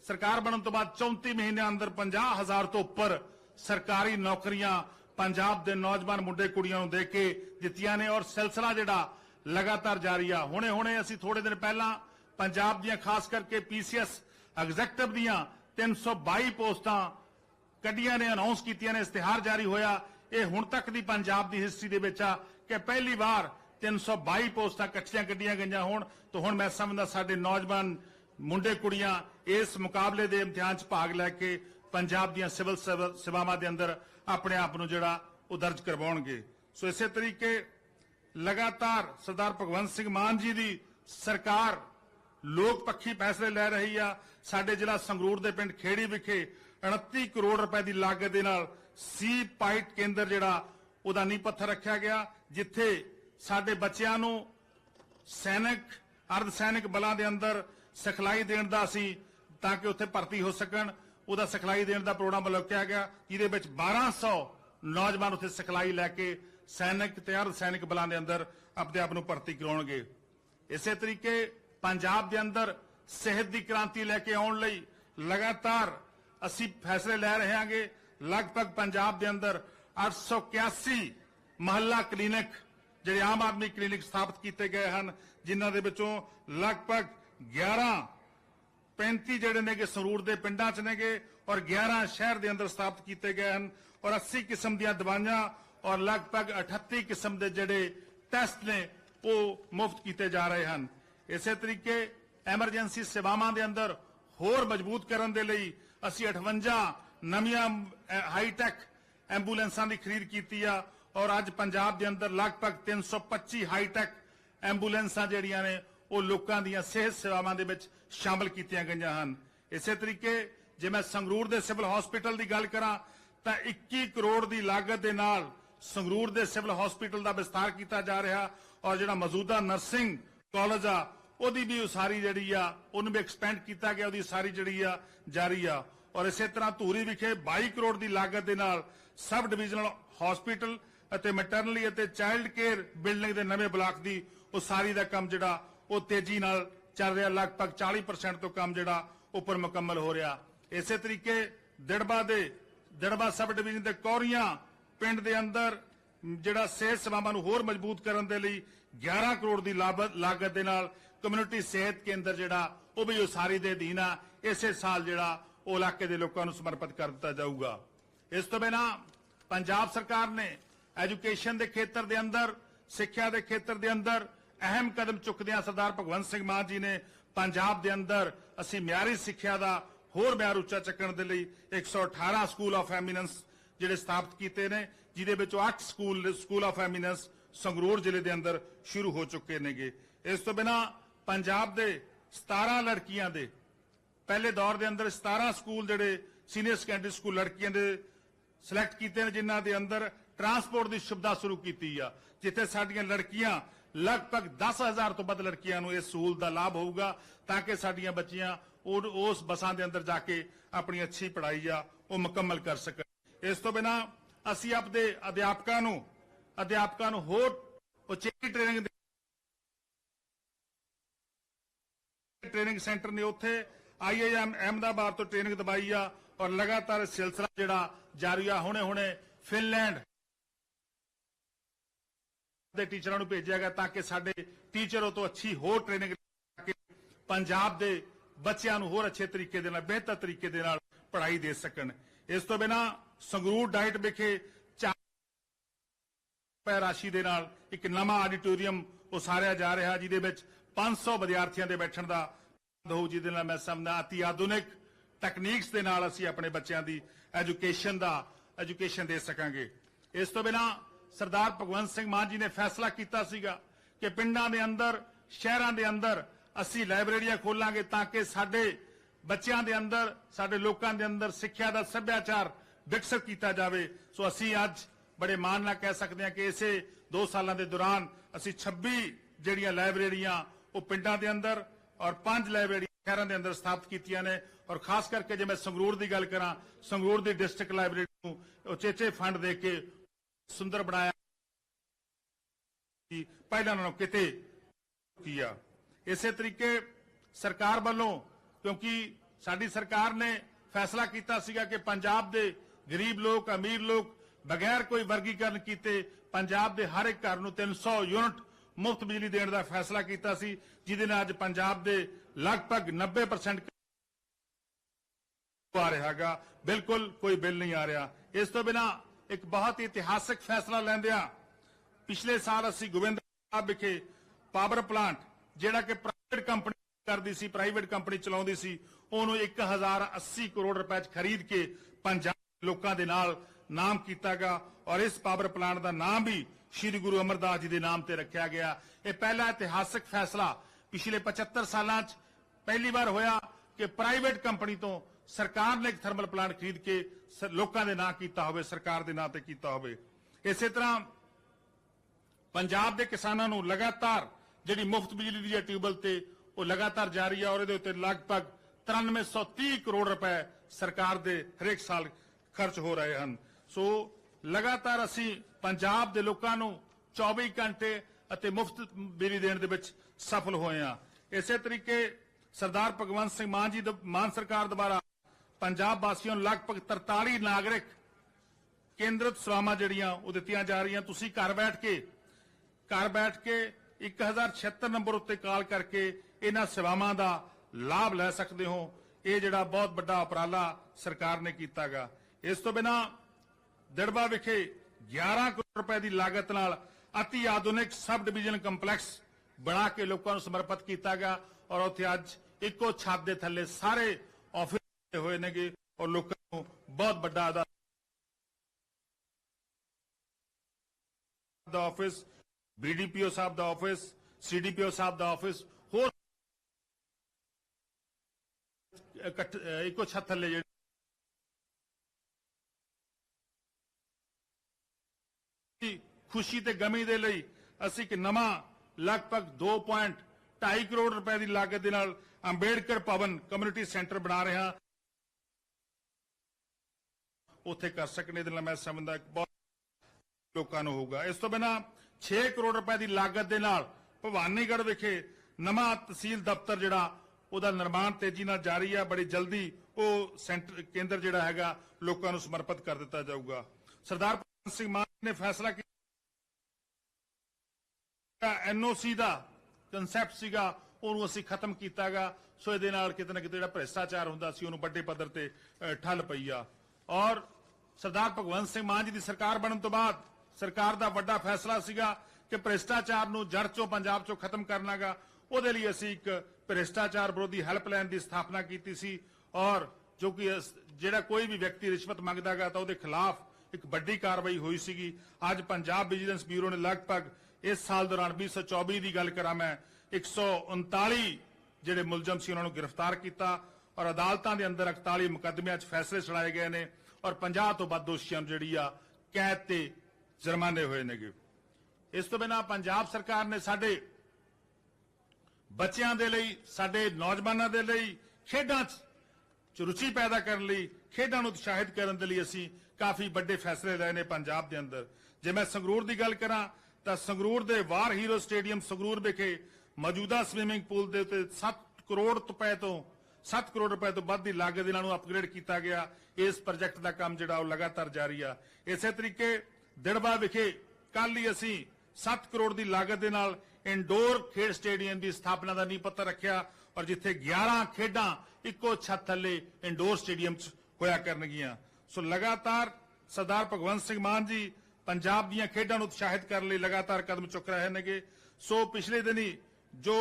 ਸਰਕਾਰ ਬਣਨ ਤੋਂ ਬਾਅਦ 34 ਮਹੀਨਿਆਂ ਅੰਦਰ 50000 ਤੋਂ ਉੱਪਰ ਸਰਕਾਰੀ ਨੌਕਰੀਆਂ ਪੰਜਾਬ ਦੇ ਨੌਜਵਾਨ ਮੁੰਡੇ ਕੁੜੀਆਂ ਨੂੰ ਦੇ ਕੇ ਦਿੱਤੀਆਂ ਨੇ ਔਰ ਸਿਲਸਿਲਾ ਜਿਹੜਾ ਲਗਾਤਾਰ ਜਾਰੀ ਆ। ਹੁਣੇ ਹੁਣੇ ਅਸੀਂ ਥੋੜੇ ਦਿਨ ਪਹਿਲਾਂ ਪੰਜਾਬ ਦੀਆਂ ਖਾਸ ਕਰਕੇ ਪੀਸੀਐਸ ਐਗਜ਼ੈਕਟਿਵ ਦੀਆਂ 322 ਪੋਸਟਾਂ ਕੱਢੀਆਂ ਨੇ ਅਨਾਉਂਸ ਕੀਤੀਆਂ ਨੇ, ਇਸ਼ਤਿਹਾਰ ਜਾਰੀ ਹੋਇਆ। ਇਹ ਹੁਣ ਤੱਕ ਦੀ ਪੰਜਾਬ ਦੀ ਹਿਸਟਰੀ ਦੇ ਵਿੱਚ ਆ ਕਿ ਪਹਿਲੀ ਵਾਰ 322 ਪੋਸਟਾਂ ਕੱਚੀਆਂ ਕੱਢੀਆਂ ਗਈਆਂ ਹੋਣ, ਤਾਂ ਹੁਣ ਮੈਂ ਸਮਝਦਾ ਸਾਡੇ ਨੌਜਵਾਨ ਮੁੰਡੇ ਕੁੜੀਆਂ ਇਸ ਮੁਕਾਬਲੇ ਦੇ ਇਮਤਿਹਾਨ 'ਚ ਭਾਗ ਲੈ ਕੇ ਪੰਜਾਬ ਦੀਆਂ ਸਿਵਲ ਸੇਵਾਵਾਂ ਦੇ ਅੰਦਰ ਆਪਣੇ ਆਪ ਨੂੰ ਜਿਹੜਾ ਉਹ ਦਰਜ ਕਰਵਾਉਣਗੇ। ਸੋ ਇਸੇ ਤਰੀਕੇ ਲਗਾਤਾਰ ਸਰਦਾਰ ਭਗਵੰਤ ਸਿੰਘ ਮਾਨ ਜੀ ਦੀ ਸਰਕਾਰ ਲੋਕ ਪੱਖੀ ਫੈਸਲੇ ਲੈ ਰਹੀ ਆ। ਸਾਡੇ ਜ਼ਿਲ੍ਹਾ ਸੰਗਰੂਰ ਦੇ ਪਿੰਡ ਖੇੜੀ ਵਿਖੇ 29 ਕਰੋੜ ਰੁਪਏ ਦੀ ਲਾਗਤ ਦੇ ਨਾਲ ਸੀ ਪਾਈਟ ਕੇਂਦਰ ਜਿਹੜਾ ਉਹਦਾ ਨੀਂਹ ਪੱਥਰ ਰੱਖਿਆ ਗਿਆ, ਜਿੱਥੇ ਸਾਡੇ ਬੱਚਿਆਂ ਨੂੰ ਸੈਨਿਕ ਅਰਧ ਸੈਨਿਕ ਬਲਾਂ ਦੇ ਅੰਦਰ ਸਿਖਲਾਈ ਦੇਣ ਦਾ ਸੀ ਤਾਂ ਕਿ ਉੱਥੇ ਭਰਤੀ ਹੋ ਸਕਣ, ਉਹਦਾ ਸਿਖਲਾਈ ਦੇਣ ਦਾ ਪ੍ਰੋਗਰਾਮ ਲਿਖਿਆ ਗਿਆ, ਜਿਹਦੇ ਵਿੱਚ 1200 ਨੌਜਵਾਨ ਉੱਥੇ ਸਿਖਲਾਈ ਲੈ ਕੇ ਸੈਨਿਕ ਤੇ ਅਰਧ ਸੈਨਿਕ ਬਲਾਂ ਦੇ ਅੰਦਰ ਆਪਣੇ ਆਪ ਨੂੰ ਭਰਤੀ ਕਰਾਉਣਗੇ। ਇਸੇ ਤਰੀਕੇ ਪੰਜਾਬ ਦੇ ਅੰਦਰ ਸਿਹਤ ਦੀ ਕ੍ਰਾਂਤੀ ਲੈ ਕੇ ਆਉਣ ਲਈ ਲਗਾਤਾਰ ਅਸੀਂ ਫੈਸਲੇ ਲੈ ਰਹੇ ਹਾਂਗੇ। ਲਗਭਗ ਪੰਜਾਬ ਦੇ ਅੰਦਰ 881 ਮਹੱਲਾ ਕਲੀਨਿਕ ਜਿਹੜੇ ਆਮ ਆਦਮੀ ਕਲੀਨਿਕ ਸਥਾਪਿਤ ਕੀਤੇ ਗਏ ਹਨ ਜਿਨ੍ਹਾਂ ਦੇ ਵਿੱਚੋਂ ਲਗਭਗ 11 35 ਜਿਹੜੇ ਨੇਗੇ ਸਰੂਰ ਦੇ ਪਿੰਡਾਂ 'ਚ ਨੇਗੇ ਔਰ 11 ਸ਼ਹਿਰ ਦੇ ਅੰਦਰ ਸਥਾਪਿਤ ਕੀਤੇ ਗਏ ਹਨ ਔਰ 80 ਕਿਸਮ ਦੀਆਂ ਦਵਾਈਆਂ ਔਰ ਲਗਭਗ 38 ਕਿਸਮ ਦੇ ਜਿਹੜੇ ਟੈਸਟ ਨੇ ਉਹ ਮੁਫਤ ਕੀਤੇ ਜਾ ਰਹੇ ਹਨ ਇਸੇ ਤਰੀਕੇ ਐਮਰਜੈਂਸੀ ਸੇਵਾਵਾਂ ਦੇ ਅੰਦਰ ਹੋਰ ਮਜ਼ਬੂਤ ਕਰਨ ਦੇ ਲਈ ਅਸੀਂ 58 ਨਵੀਆਂ ਹਾਈਟੈਕ ਐਂਬੂਲੈਂਸਾਂ ਦੀ ਖਰੀਦ ਕੀਤੀ ਆ ਔਰ ਅੱਜ ਪੰਜਾਬ ਦੇ ਅੰਦਰ ਲਗਭਗ 325 ਹਾਈਟੈਕ ਐਂਬੂਲੈਂਸਾਂ ਜਿਹੜੀਆਂ ਨੇ, ਉਹ ਲੋਕਾਂ ਦੀਆਂ ਸਿਹਤ ਸੇਵਾਵਾਂ ਦੇ ਵਿੱਚ ਸ਼ਾਮਲ ਕੀਤੀਆਂ ਗਈਆਂ ਹਨ। ਇਸੇ ਤਰੀਕੇ ਜੇ ਮੈਂ ਸੰਗਰੂਰ ਦੇ ਸਿਵਲ ਹਸਪੀਟਲ ਦੀ ਗੱਲ ਕਰਾਂ, ਤਾਂ 21 ਕਰੋੜ ਦੀ ਲਾਗਤ ਦੇ ਨਾਲ ਸੰਗਰੂਰ ਦੇ ਸਿਵਲ ਹਸਪੀਟਲ ਦਾ ਵਿਸਤਾਰ ਕੀਤਾ ਜਾ ਰਿਹਾ ਔਰ ਜਿਹੜਾ ਮੌਜੂਦਾ ਨਰਸਿੰਗ ਕਾਲਜ ਆ, ਉਹਦੀ ਵੀ ਉਸਾਰੀ ਜਿਹੜੀ ਆ, ਉਹਨੂੰ ਵੀ ਐਕਸਪੈਂਡ ਕੀਤਾ ਗਿਆ, ਉਹਦੀ ਸਾਰੀ ਜਿਹੜੀ ਆ, ਜਾਰੀ ਆ। ਔਰ ਇਸੇ ਤਰ੍ਹਾਂ ਧੂਰੀ ਵਿਖੇ 22 ਕਰੋੜ ਦੀ ਲਾਗਤ ਦੇ ਨਾਲ ਸਬ ਡਿਵੀਜ਼ਨਲ ਹਸਪੀਟਲ ਅਤੇ ਮੈਟਰਨਲੀ ਅਤੇ ਚਾਈਲਡ ਕੇਅਰ ਬਿਲਡਿੰਗ ਦੇ ਨਵੇਂ ਬਲਾਕ ਦੀ ਉਸਾਰੀ ਦਾ ਕੰਮ ਜਿਹੜਾ, ਉਹ ਤੇਜ਼ੀ ਨਾਲ ਚੱਲ ਰਿਹਾ। ਲਗਭਗ 40% ਤੋਂ ਕੰਮ ਜਿਹੜਾ ਉੱਪਰ ਮੁਕੰਮਲ ਹੋ ਰਿਹਾ। ਇਸੇ ਤਰੀਕੇ ਦਿੜਬਾ ਦੇ, ਦੜਬਾ ਸਬ ਡਿਵੀਜ਼ਨ ਦੇ ਕੌਰੀਆਂ ਪਿੰਡ ਦੇ ਅੰਦਰ ਜਿਹੜਾ ਸਿਹਤ ਸੇਵਾਵਾਂ ਨੂੰ ਹੋਰ ਮਜ਼ਬੂਤ ਕਰਨ ਦੇ ਲਈ 11 ਕਰੋੜ ਦੀ ਲਾਗਤ ਲਾਗਤ ਦੇ ਨਾਲ ਕਮਿਊਨਿਟੀ ਸਿਹਤ ਕੇਂਦਰ ਜਿਹੜਾ, ਉਹ ਵੀ ਉਸਾਰੀ ਦੇ ਅਧੀਨ ਆ। ਇਸੇ ਸਾਲ ਜਿਹੜਾ ਉਹ ਇਲਾਕੇ ਦੇ ਲੋਕਾਂ ਨੂੰ ਸਮਰਪਿਤ ਕਰ ਦਿੱਤਾ ਜਾਊਗਾ। ਇਸ ਤੋਂ ਬਿਨਾਂ ਪੰਜਾਬ ਸਰਕਾਰ ਨੇ ਐਜੂਕੇਸ਼ਨ ਦੇ ਖੇਤਰ ਦੇ ਅੰਦਰ, ਸਿੱਖਿਆ ਦੇ ਖੇਤਰ ਦੇ ਅੰਦਰ, ਅਹਿਮ ਕਦਮ ਚੁੱਕਦਿਆਂ ਸਰਦਾਰ ਭਗਵੰਤ ਸਿੰਘ ਮਾਨ ਜੀ ਨੇ ਪੰਜਾਬ ਦੇ ਅੰਦਰ ਅਸੀਂ ਮਿਆਰੀ ਸਿੱਖਿਆ ਦਾ ਹੋਰ ਮਿਆਰ ਉੱਚਾ ਚੱਕਣ ਦੇ ਲਈ 118 ਸਕੂਲ ਆਫ ਐਮੀਨੈਂਸ ਜਿਹੜੇ ਸਥਾਪਿਤ ਕੀਤੇ ਨੇ, ਜਿਹਦੇ ਵਿੱਚੋਂ 8 school school of eminence Sangrur ਜ਼ਿਲ੍ਹੇ ਦੇ ਅੰਦਰ ਸ਼ੁਰੂ ਹੋ ਚੁੱਕੇ ਨੇਗੇ। ਇਸ ਤੋਂ ਬਿਨਾਂ ਪੰਜਾਬ ਦੇ 17 ਲੜਕੀਆਂ ਦੇ, ਪਹਿਲੇ ਦੌਰ ਦੇ ਅੰਦਰ 17 ਸਕੂਲ ਜਿਹੜੇ ਸੀਨੀਅਰ ਸੈਕੰਡਰੀ ਸਕੂਲ ਲੜਕੀਆਂ ਦੇ ਸਿਲੈਕਟ ਕੀਤੇ ਨੇ, ਜਿਨ੍ਹਾਂ ਦੇ ਅੰਦਰ ਟਰਾਂਸਪੋਰਟ ਦੀ ਸੁਵਿਧਾ ਸ਼ੁਰੂ ਕੀਤੀ ਆ, ਜਿੱਥੇ ਸਾਡੀਆਂ ਲੜਕੀਆਂ ਲਗਭਗ 10000 ਤੋਂ ਵੱਧ ਲੜਕੀਆਂ ਨੂੰ ਇਸ ਸਹੂਲਤ ਦਾ ਲਾਭ ਹੋਊਗਾ, ਤਾਂ ਕਿ ਸਾਡੀਆਂ ਬੱਚੀਆਂ ਉਸ ਬੱਸਾਂ ਦੇ ਅੰਦਰ ਜਾ ਕੇ ਆਪਣੀ ਅੱਛੀ ਪੜ੍ਹਾਈ ਆ, ਉਹ ਮੁਕੰਮਲ ਕਰ ਸਕਣ। ਇਸ ਤੋਂ ਬਿਨਾ ਅਸੀਂ ਆਪਦੇ ਅਧਿਆਪਕਾਂ ਨੂੰ ਅਧਿਆਪਕਾਂ ਨੂੰ ਹੋਰ ਉਚੇਰੀ ਟ੍ਰੇਨਿੰਗ ਟ੍ਰੇਨਿੰਗ ਸੈਂਟਰ ਨੇ ਉੱਥੇ ਆਈਆਈਐਮ ਅਹਿਮਦਾਬਾਦ ਤੋਂ ਟ੍ਰੇਨਿੰਗ ਦਵਾਈ ਆ, ਔਰ ਲਗਾਤਾਰ ਸਿਲਸਿਲਾ ਜਿਹੜਾ ਜਾਰੀ ਆ ਹੁਣੇ ਹੁਣੇ ਫਿਨਲੈਂਡ ਦੇ ਟੀਚਰਾਂ ਨੂੰ ਭੇਜਿਆ ਗਿਆ ਤਾਂ ਕਿ ਸਾਡੇ ਟੀਚਰ ਤੋਂ ਅੱਛੀ ਹੋਰ ਟ੍ਰੇਨਿੰਗ ਕੇ ਪੰਜਾਬ ਦੇ ਬੱਚਿਆਂ ਨੂੰ ਹੋਰ ਅੱਛੇ ਤਰੀਕੇ ਦੇ ਨਾਲ, ਬਿਹਤਰ ਤਰੀਕੇ ਦੇ ਨਾਲ ਪੜ੍ਹਾਈ ਦੇ ਸਕਣ। ਇਸ ਤੋਂ ਬਿਨਾ ਸੰਗਰੂਰ ਡਾਈਟ ਵਿਖੇ ਚਾਰ ਰਾਸ਼ੀ ਦੇ ਨਾਲ ਇੱਕ ਨਵਾਂ ਆਡੀਟੋਰੀਅਮ ਉਸਾਰਿਆ ਜਾ ਰਿਹਾ, ਜਿਹਦੇ ਵਿੱਚ 500 ਵਿਦਿਆਰਥੀਆਂ ਦੇ ਬੈਠਣ ਦਾ ਹੋ ਜਿਹਦੇ ਨਾਲ ਮੈਂ ਸਮਝਦਾ ਅਤੀ ਆਧੁਨਿਕ ਟੈਕਨੀਕਸ ਦੇ ਨਾਲ ਅਸੀਂ ਆਪਣੇ ਬੱਚਿਆਂ ਦੀ ਐਜੂਕੇਸ਼ਨ ਦਾ ਐਜੂਕੇਸ਼ਨ ਦੇ ਸਕਾਂਗੇ। ਇਸ ਤੋਂ ਬਿਨਾ ਸਰਦਾਰ ਭਗਵੰਤ ਸਿੰਘ ਮਾਨ ਜੀ ਨੇ ਫੈਸਲਾ ਕੀਤਾ ਸੀਗਾ ਕਿ ਪਿੰਡਾਂ ਦੇ ਅੰਦਰ, ਸ਼ਹਿਰਾਂ ਦੇ ਅੰਦਰ ਅਸੀਂ ਲਾਇਬ੍ਰੇਰੀਆਂ ਖੋਲਾਂਗੇ ਤਾਂ ਕਿ ਸਾਡੇ ਬੱਚਿਆਂ ਦੇ ਅੰਦਰ, ਸਾਡੇ ਲੋਕਾਂ ਦੇ ਅੰਦਰ ਸਿੱਖਿਆ ਦਾ ਸੱਭਿਆਚਾਰ ਵਿਕਸਿਤ ਕੀਤਾ ਜਾਵੇ। ਸੋ ਅਸੀਂ ਅੱਜ ਬੜੇ ਮਾਣ ਨਾਲ ਕਹਿ ਸਕਦੇ ਹਾਂ ਕਿ ਇਸੇ 2 ਸਾਲਾਂ ਦੇ ਦੌਰਾਨ ਅਸੀਂ 26 ਜਿਹੜੀਆਂ ਲਾਇਬ੍ਰੇਰੀਆਂ ਉਹ ਪਿੰਡਾਂ ਦੇ ਅੰਦਰ ਔਰ 5 ਲਾਇਬ੍ਰੇਰੀਆਂ ਸ਼ਹਿਰਾਂ ਦੇ ਅੰਦਰ ਸਥਾਪਿਤ ਕੀਤੀਆਂ ਨੇ। ਔਰ ਖਾਸ ਕਰਕੇ ਜੇ ਮੈਂ ਸੰਗਰੂਰ ਦੀ ਗੱਲ ਕਰਾਂ, ਸੰਗਰੂਰ ਦੀ ਡਿਸਟ੍ਰਿਕਟ ਲਾਇਬ੍ਰੇਰੀ ਨੂੰ ਉਚੇਚੇ ਫੰਡ ਦੇ ਕੇ ਸੁੰਦਰ ਬਣਾਇਆ। ਪਹਿਲਾਂ ਨਾਲੋਂ ਕਿਤੇ ਕੀਆ ਇਸੇ ਤਰੀਕੇ ਸਰਕਾਰ ਵੱਲੋਂ, ਕਿਉਂਕਿ ਸਾਡੀ ਸਰਕਾਰ ਨੇ ਫੈਸਲਾ ਕੀਤਾ ਸੀਗਾ ਕਿ ਪੰਜਾਬ ਦੇ ਗਰੀਬ ਲੋਕ, ਅਮੀਰ ਲੋਕ ਬਗੈਰ ਕੋਈ ਵਰਗੀਕਰਨ ਕੀਤੇ ਪੰਜਾਬ ਦੇ ਹਰ ਇੱਕ ਘਰ ਨੂੰ 300 ਯੂਨਿਟ ਮੁਫਤ ਬਿਜਲੀ ਦੇਣ ਦਾ ਫੈਸਲਾ ਕੀਤਾ ਸੀ, ਜਿਹਦੇ ਨਾਲ ਅੱਜ ਪੰਜਾਬ ਦੇ ਲਗਭਗ 90% ਆ ਰਿਹਾਗਾ ਬਿਲਕੁਲ ਕੋਈ ਬਿੱਲ ਨਹੀਂ ਆ ਰਿਹਾ। ਇਸ ਤੋਂ ਬਿਨਾ ਇੱਕ ਬਹੁਤ ਹੀ ਇਤਿਹਾਸਕ ਫੈਸਲਾ ਲੈਂਦਿਆਂ ਪਿਛਲੇ ਸਾਲ ਅਸੀਂ ਗੋਬਿੰਦ ਸਾਹਿਬ ਵਿਖੇ ਪਾਵਰ ਪਲਾਂਟ, ਜਿਹੜਾ ਕਿ ਪ੍ਰਾਈਵੇਟ ਕੰਪਨੀ ਕਰਦੀ ਸੀ ਪ੍ਰਾਈਵੇਟ ਕੰਪਨੀ ਚਲਾਉਂਦੀ ਸੀ, ਉਹਨੂੰ 1080 ਕਰੋੜ ਰੁਪਏ ਚ ਖਰੀਦ ਕੇ ਪੰਜਾਬ ਲੋਕਾਂ ਦੇ ਨਾਲ ਨਾਮ ਕੀਤਾਗਾ ਔਰ ਇਸ ਪਾਵਰ ਪਲਾਂਟ ਦਾ ਨਾਮ ਵੀ ਸ੍ਰੀ ਗੁਰੂ ਅਮਰਦਾਸ ਜੀ ਦੇ ਨਾਮ ਤੇ ਰੱਖਿਆ ਗਿਆ। ਇਹ ਪਹਿਲਾ ਇਤਿਹਾਸਕ ਫੈਸਲਾ ਪਿਛਲੇ 75 ਸਾਲਾਂ 'ਚ ਪਹਿਲੀ ਵਾਰ ਹੋਇਆ ਕਿ ਪ੍ਰਾਈਵੇਟ ਕੰਪਨੀ ਤੋਂ ਸਰਕਾਰ ਨੇ ਇੱਕ ਥਰਮਲ ਪਲਾਂਟ ਖਰੀਦ ਕੇ ਲੋਕਾਂ ਦੇ ਨਾਂ ਕੀਤਾ ਹੋਵੇ, ਸਰਕਾਰ ਦੇ ਨਾਂ ਤੇ ਕੀਤਾ ਹੋਵੇ। ਇਸੇ ਤਰ੍ਹਾਂ ਪੰਜਾਬ ਦੇ ਕਿਸਾਨਾਂ ਨੂੰ ਲਗਾਤਾਰ ਜਿਹੜੀ ਮੁਫਤ ਬਿਜਲੀ ਦੀ ਟਿਊਬਲ ਤੇ ਉਹ ਲਗਾਤਾਰ ਜਾਰੀ ਹੈ ਔਰ ਇਹਦੇ ਉੱਤੇ ਲਗਭਗ 9330 ਕਰੋੜ ਰੁਪਏ ਸਰਕਾਰ ਦੇ ਹਰੇਕ ਸਾਲ ਖਰਚ ਹੋ ਰਹੇ ਹਨ। ਸੋ ਲਗਾਤਾਰ ਅਸੀਂ ਪੰਜਾਬ ਦੇ ਲੋਕਾਂ ਨੂੰ 24 ਘੰਟੇ ਅਤੇ ਮੁਫਤ ਬਿਜਲੀ ਦੇਣ ਦੇ ਵਿੱਚ ਸਫਲ ਹੋਏ ਆ ਇਸੇ ਤਰੀਕੇ ਸਰਦਾਰ ਭਗਵੰਤ ਸਿੰਘ ਮਾਨ ਜੀ ਮਾਨ ਸਰਕਾਰ ਦੁਆਰਾ ਪੰਜਾਬ ਵਾਸੀਆਂ ਨੂੰ ਲਗਭਗ 43 ਨਾਗਰਿਕ ਕੇਂਦਰਿਤ ਸੇਵਾਵਾਂ ਜਿਹੜੀਆਂ ਉਹ ਦਿੱਤੀਆਂ ਜਾ ਰਹੀਆਂ। ਤੁਸੀਂ ਘਰ ਬੈਠ ਕੇ, ਘਰ ਬੈਠ ਕੇ 1076 ਨੰਬਰ ਉੱਤੇ ਕਾਲ ਕਰਕੇ ਇਹਨਾਂ ਸੇਵਾਵਾਂ ਦਾ ਲਾਭ ਲੈ ਸਕਦੇ ਹੋ। ਇਹ ਜਿਹੜਾ ਬਹੁਤ ਵੱਡਾ ਉਪਰਾਲਾ ਸਰਕਾਰ ਨੇ ਕੀਤਾਗਾ। ਇਸ ਤੋਂ ਬਿਨਾ ਦੜਬਾ ਵਿਖੇ 11 ਕਰੋੜ ਰੁਪਏ ਦੀ ਲਾਗਤ ਨਾਲ ਅਤੀ ਆਧੁਨਿਕ ਸਬ ਡਿਵੀਜ਼ਨ ਕੰਪਲੈਕਸ ਬਣਾ ਕੇ ਲੋਕਾਂ ਨੂੰ ਸਮਰਪਿਤ ਕੀਤਾ ਗਿਆ ਔਰ ਉੱਥੇ ਅੱਜ ਇੱਕੋ ਛੱਤ ਦੇ ਥੱਲੇ ਸਾਰੇ ਆਫਿਸ ਹੋਏ ਨੇਗੇ ਔਰ ਲੋਕਾਂ ਨੂੰ ਬਹੁਤ ਵੱਡਾ ਆਦਰ ਦਾ ਆਫਿਸ ਬੀਡੀਪੀਓ ਸਾਹਿਬ ਦਾ ਆਫਿਸ ਸੀਡੀਪੀਓ ਸਾਹਿਬ ਦਾ ਆਫਿਸ ਹੋਰ ਇਕੱਠ- ਅਹ, ਇੱਕੋ ਛੱਤ ਥੱਲੇ ਜਿਹੜੇ ਖੁਸ਼ੀ ਤੇ ਗਮੀ ਦੇ ਲਈ ਅਸੀਂ ਇੱਕ ਨਵਾਂ ਲਗਭਗ 2.2 ਕਰੋੜ ਰੁਪਏ ਦੀ ਲਾਗਤ ਦੇ ਨਾਲ ਅੰਬੇਡਕਰ ਭਵਨ ਕਮਿਊਨਿਟੀ ਸੈਂਟਰ ਬਣਾ ਰਹੇ ਹਾਂ। ਉੱਥੇ ਕਰ ਸਕਣ ਇਹਦੇ ਨਾਲ ਮੈਂ ਸਮਝਦਾ ਬਹੁਤ ਲੋਕਾਂ ਨੂੰ ਹੋਊਗਾ। ਇਸ ਤੋਂ ਬਿਨਾ 6 ਕਰੋੜ ਰੁਪਏ ਦੀ ਲਾਗਤ ਦੇ ਨਾਲ ਭਵਾਨੀਗੜ੍ਹ ਵਿਖੇ ਨਵਾਂ ਤਹਿਸੀਲ ਦਫ਼ਤਰ ਜਿਹੜਾ, ਉਹਦਾ ਨਿਰਮਾਣ ਤੇਜ਼ੀ ਨਾਲ ਜਾਰੀ ਹੈ ਬੜੀ ਜਲਦੀ ਉਹ ਸੈਂਟਰ, ਕੇਂਦਰ ਜਿਹੜਾ ਹੈਗਾ, ਲੋਕਾਂ ਨੂੰ ਸਮਰਪਿਤ ਕਰ ਦਿੱਤਾ ਜਾਊਗਾ। ਸਰਦਾਰ ਭਗਵੰਤ ਸਿੰਘ ਮਾਨ ਨੇ ਫੈਸਲਾ ਕੀਤਾ। ਐਨਓਸੀ ਦਾ ਕਨਸੈਪਟ ਸੀਗਾ, ਉਹਨੂੰ ਅਸੀਂ ਖਤਮ ਕੀਤਾਗਾ। ਸੋ ਇਹਦੇ ਨਾਲ ਕਿਤੇ ਨਾ ਕਿਤੇ ਜਿਹੜਾ ਭ੍ਰਿਸ਼ਟਾਚਾਰ ਹੁੰਦਾ ਸੀ, ਉਹਨੂੰ ਵੱਡੇ ਪੱਧਰ ਤੇ ਠੱਲ ਪਈ ਆ। ਔਰ ਸਰਦਾਰ ਭਗਵੰਤ ਸਿੰਘ ਮਾਨ ਜੀ ਦੀ ਸਰਕਾਰ ਬਣਨ ਤੋਂ ਬਾਅਦ ਸਰਕਾਰ ਦਾ ਵੱਡਾ ਫੈਸਲਾ ਸੀਗਾ ਕਿ ਭ੍ਰਿਸ਼ਟਾਚਾਰ ਨੂੰ ਜੜ ਚੋਂ, ਪੰਜਾਬ ਚੋਂ ਖਤਮ ਕਰਨਾਗਾ। ਉਹਦੇ ਲਈ ਅਸੀਂ ਇੱਕ ਭ੍ਰਿਸ਼ਟਾਚਾਰ ਵਿਰੋਧੀ ਹੈਲਪਲਾਈਨ ਦੀ ਸਥਾਪਨਾ ਕੀਤੀ ਸੀ ਔਰ ਜੋ ਕਿ ਜਿਹੜਾ ਕੋਈ ਵੀ ਵਿਅਕਤੀ ਰਿਸ਼ਵਤ ਮੰਗਦਾਗਾ ਤਾਂ ਉਹਦੇ ਖਿਲਾਫ ਇੱਕ ਵੱਡੀ ਕਾਰਵਾਈ ਹੋਈ ਸੀਗੀ। ਅੱਜ ਪੰਜਾਬ ਵਿਜੀਲੈਂਸ ਬਿਊਰੋ ਨੇ ਲਗਭਗ ਇਸ ਸਾਲ ਦੌਰਾਨ 2024 ਦੀ ਗੱਲ ਕਰਾਂ ਮੈਂ 139 ਜਿਹੜੇ ਮੁਲਜ਼ਮ ਸੀ ਉਹਨਾਂ ਨੂੰ ਗ੍ਰਿਫਤਾਰ ਕੀਤਾ ਔਰ ਅਦਾਲਤਾਂ ਦੇ ਅੰਦਰ 41 ਮੁਕੱਦਮਿਆਂ 'ਚ ਫੈਸਲੇ ਸੁਣਾਏ ਗਏ ਨੇ। ਔਰ 50 ਤੋਂ ਵੱਧ ਦੋਸ਼ੀਆਂ ਨੂੰ ਜਿਹੜੀ ਆ ਕੈਦ ਤੇ ਜੁਰਮਾਨੇ ਹੋਏ ਨੇਗੇ। ਇਸ ਤੋਂ ਬਿਨਾਂ ਪੰਜਾਬ ਸਰਕਾਰ ਨੇ ਸਾਡੇ ਬੱਚਿਆਂ ਦੇ ਲਈ, ਸਾਡੇ ਨੌਜਵਾਨਾਂ ਦੇ ਲਈ ਖੇਡਾਂ ਚ ਰੁਚੀ ਪੈਦਾ ਕਰਨ ਲਈ, ਖੇਡਾਂ ਨੂੰ ਉਤਸ਼ਾਹਿਤ ਕਰਨ ਦੇ ਲਈ ਅਸੀਂ ਕਾਫੀ ਵੱਡੇ ਫੈਸਲੇ ਲਏ ਨੇ ਪੰਜਾਬ ਦੇ ਅੰਦਰ। ਜੇ ਮੈਂ ਸੰਗਰੂਰ ਦੀ ਗੱਲ ਕਰਾਂ, ਤਾਂ ਸੰਗਰੂਰ ਦੇ ਵਾਰ ਹੀਰੋ ਸਟੇਡੀਅਮ ਸੰਗਰੂਰ ਵਿਖੇ ਮੌਜੂਦਾ ਸਵਿਮਿੰਗ ਪੂਲ ਦੇ ਉੱਤੇ 7 ਕਰੋੜ ਰੁਪਏ ਤੋਂ 7 ਕਰੋੜ ਰੁਪਏ ਤੋਂ ਵੱਧ ਦੀ ਲਾਗਤ ਦੇ ਨਾਲ ਨੂੰ ਅਪਗ੍ਰੇਡ ਕੀਤਾ ਗਿਆ। ਇਸ ਪ੍ਰੋਜੈਕਟ ਦਾ ਕੰਮ ਜਿਹੜਾ ਉਹ ਲਗਾਤਾਰ ਜਾਰੀ ਆ। ਇਸੇ ਤਰੀਕੇ ਦਿੜਬਾ ਵਿਖੇ ਕੱਲ ਹੀ ਅਸੀਂ 7 ਕਰੋੜ ਦੀ ਲਾਗਤ ਦੇ ਨਾਲ ਇੰਡੋਰ ਖੇਡ ਸਟੇਡੀਅਮ ਦੀ ਸਥਾਪਨਾ ਦਾ ਨੀਂਹ ਪੱਥਰ ਰੱਖਿਆ ਔਰ ਜਿੱਥੇ 11 ਖੇਡਾਂ ਇੱਕੋ ਛੱਤ ਥੱਲੇ ਇੰਡੋਰ ਸਟੇਡੀਅਮ 'ਚ ਹੋਇਆ ਕਰਨਗੀਆਂ। ਸੋ ਲਗਾਤਾਰ ਸਰਦਾਰ ਭਗਵੰਤ ਸਿੰਘ ਮਾਨ ਜੀ ਪੰਜਾਬ ਦੀਆਂ ਖੇਡਾਂ ਨੂੰ ਉਤਸ਼ਾਹਿਤ ਕਰਨ ਲਈ ਲਗਾਤਾਰ ਕਦਮ ਚੁੱਕ ਰਹੇ ਨੇਗੇ। ਸੋ ਪਿਛਲੇ ਦਿਨੀ ਜੋ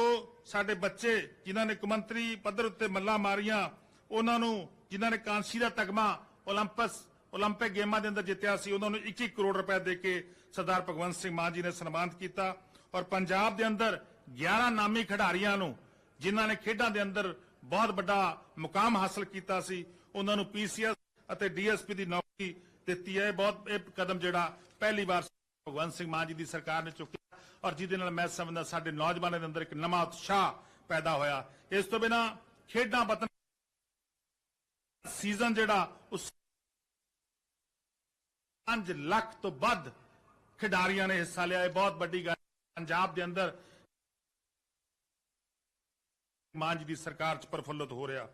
ਸਾਡੇ ਬੱਚੇ ਜਿਨ੍ਹਾਂ ਨੇ ਕਮੰਤਰੀ ਪੱਧਰ ਉੱਤੇ ਮੱਲਾ ਮਾਰੀਆਂ, ਉਹਨਾਂ ਨੂੰ ਜਿਨ੍ਹਾਂ ਨੇ ਕਾਂਸੀ ਦਾ ਤਗਮਾ 올림픽ਸ 올림픽 ਗੇਮਾਂ ਦੇ ਅੰਦਰ ਜਿੱਤਿਆ ਸੀ, ਉਹਨਾਂ ਨੂੰ 21 ਕਰੋੜ ਰੁਪਏ ਦੇ ਕੇ ਸਰਦਾਰ ਭਗਵੰਤ ਸਿੰਘ ਮਾਨ ਜੀ ਨੇ ਸਨਮਾਨਿਤ ਕੀਤਾ। ਔਰ ਪੰਜਾਬ ਦੇ ਅੰਦਰ 11 ਨਾਮੀ ਖਿਡਾਰੀਆਂ ਨੂੰ, ਜਿਨ੍ਹਾਂ ਨੇ ਖੇਡਾਂ ਦੇ ਅੰਦਰ ਬਹੁਤ ਵੱਡਾ ਮੁਕਾਮ ਹਾਸਲ ਕੀਤਾ ਸੀ, ਉਹਨਾਂ ਨੂੰ ਪੀਸੀਐਸ ਅਤੇ ਡੀਐਸਪੀ ਦੀ ਨੌਕਰੀ ਦਿੱਤੀ ਹੈ। ਬਹੁਤ, ਇਹ ਕਦਮ ਜਿਹੜਾ ਪਹਿਲੀ ਵਾਰ ਭਗਵੰਤ ਸਿੰਘ ਮਾਨ ਜੀ ਦੀ ਸਰਕਾਰ ਨੇ ਚੁੱਕਿਆ ਔਰ ਜਿਹਦੇ ਨਾਲ ਮੈਂ ਸਮਝਦਾ ਸਾਡੇ ਨੌਜਵਾਨਾਂ ਦੇ ਅੰਦਰ ਇੱਕ ਨਵਾਂ ਉਤਸ਼ਾਹ ਪੈਦਾ ਹੋਇਆ। ਇਸ ਤੋਂ ਬਿਨਾ ਖੇਡਾਂ ਵਤਨ ਸੀਜ਼ਨ ਜਿਹੜਾ ਉਸ 5 ਲੱਖ ਤੋਂ ਵੱਧ ਖਿਡਾਰੀਆਂ ਨੇ ਹਿੱਸਾ ਲਿਆ। ਇਹ ਬਹੁਤ ਵੱਡੀ ਗੱਲ ਪੰਜਾਬ ਦੇ ਅੰਦਰ ਮਾਨ ਜੀ ਦੀ ਸਰਕਾਰ ਚ ਪ੍ਰਫੁੱਲਤ ਹੋ ਰਿਹਾ।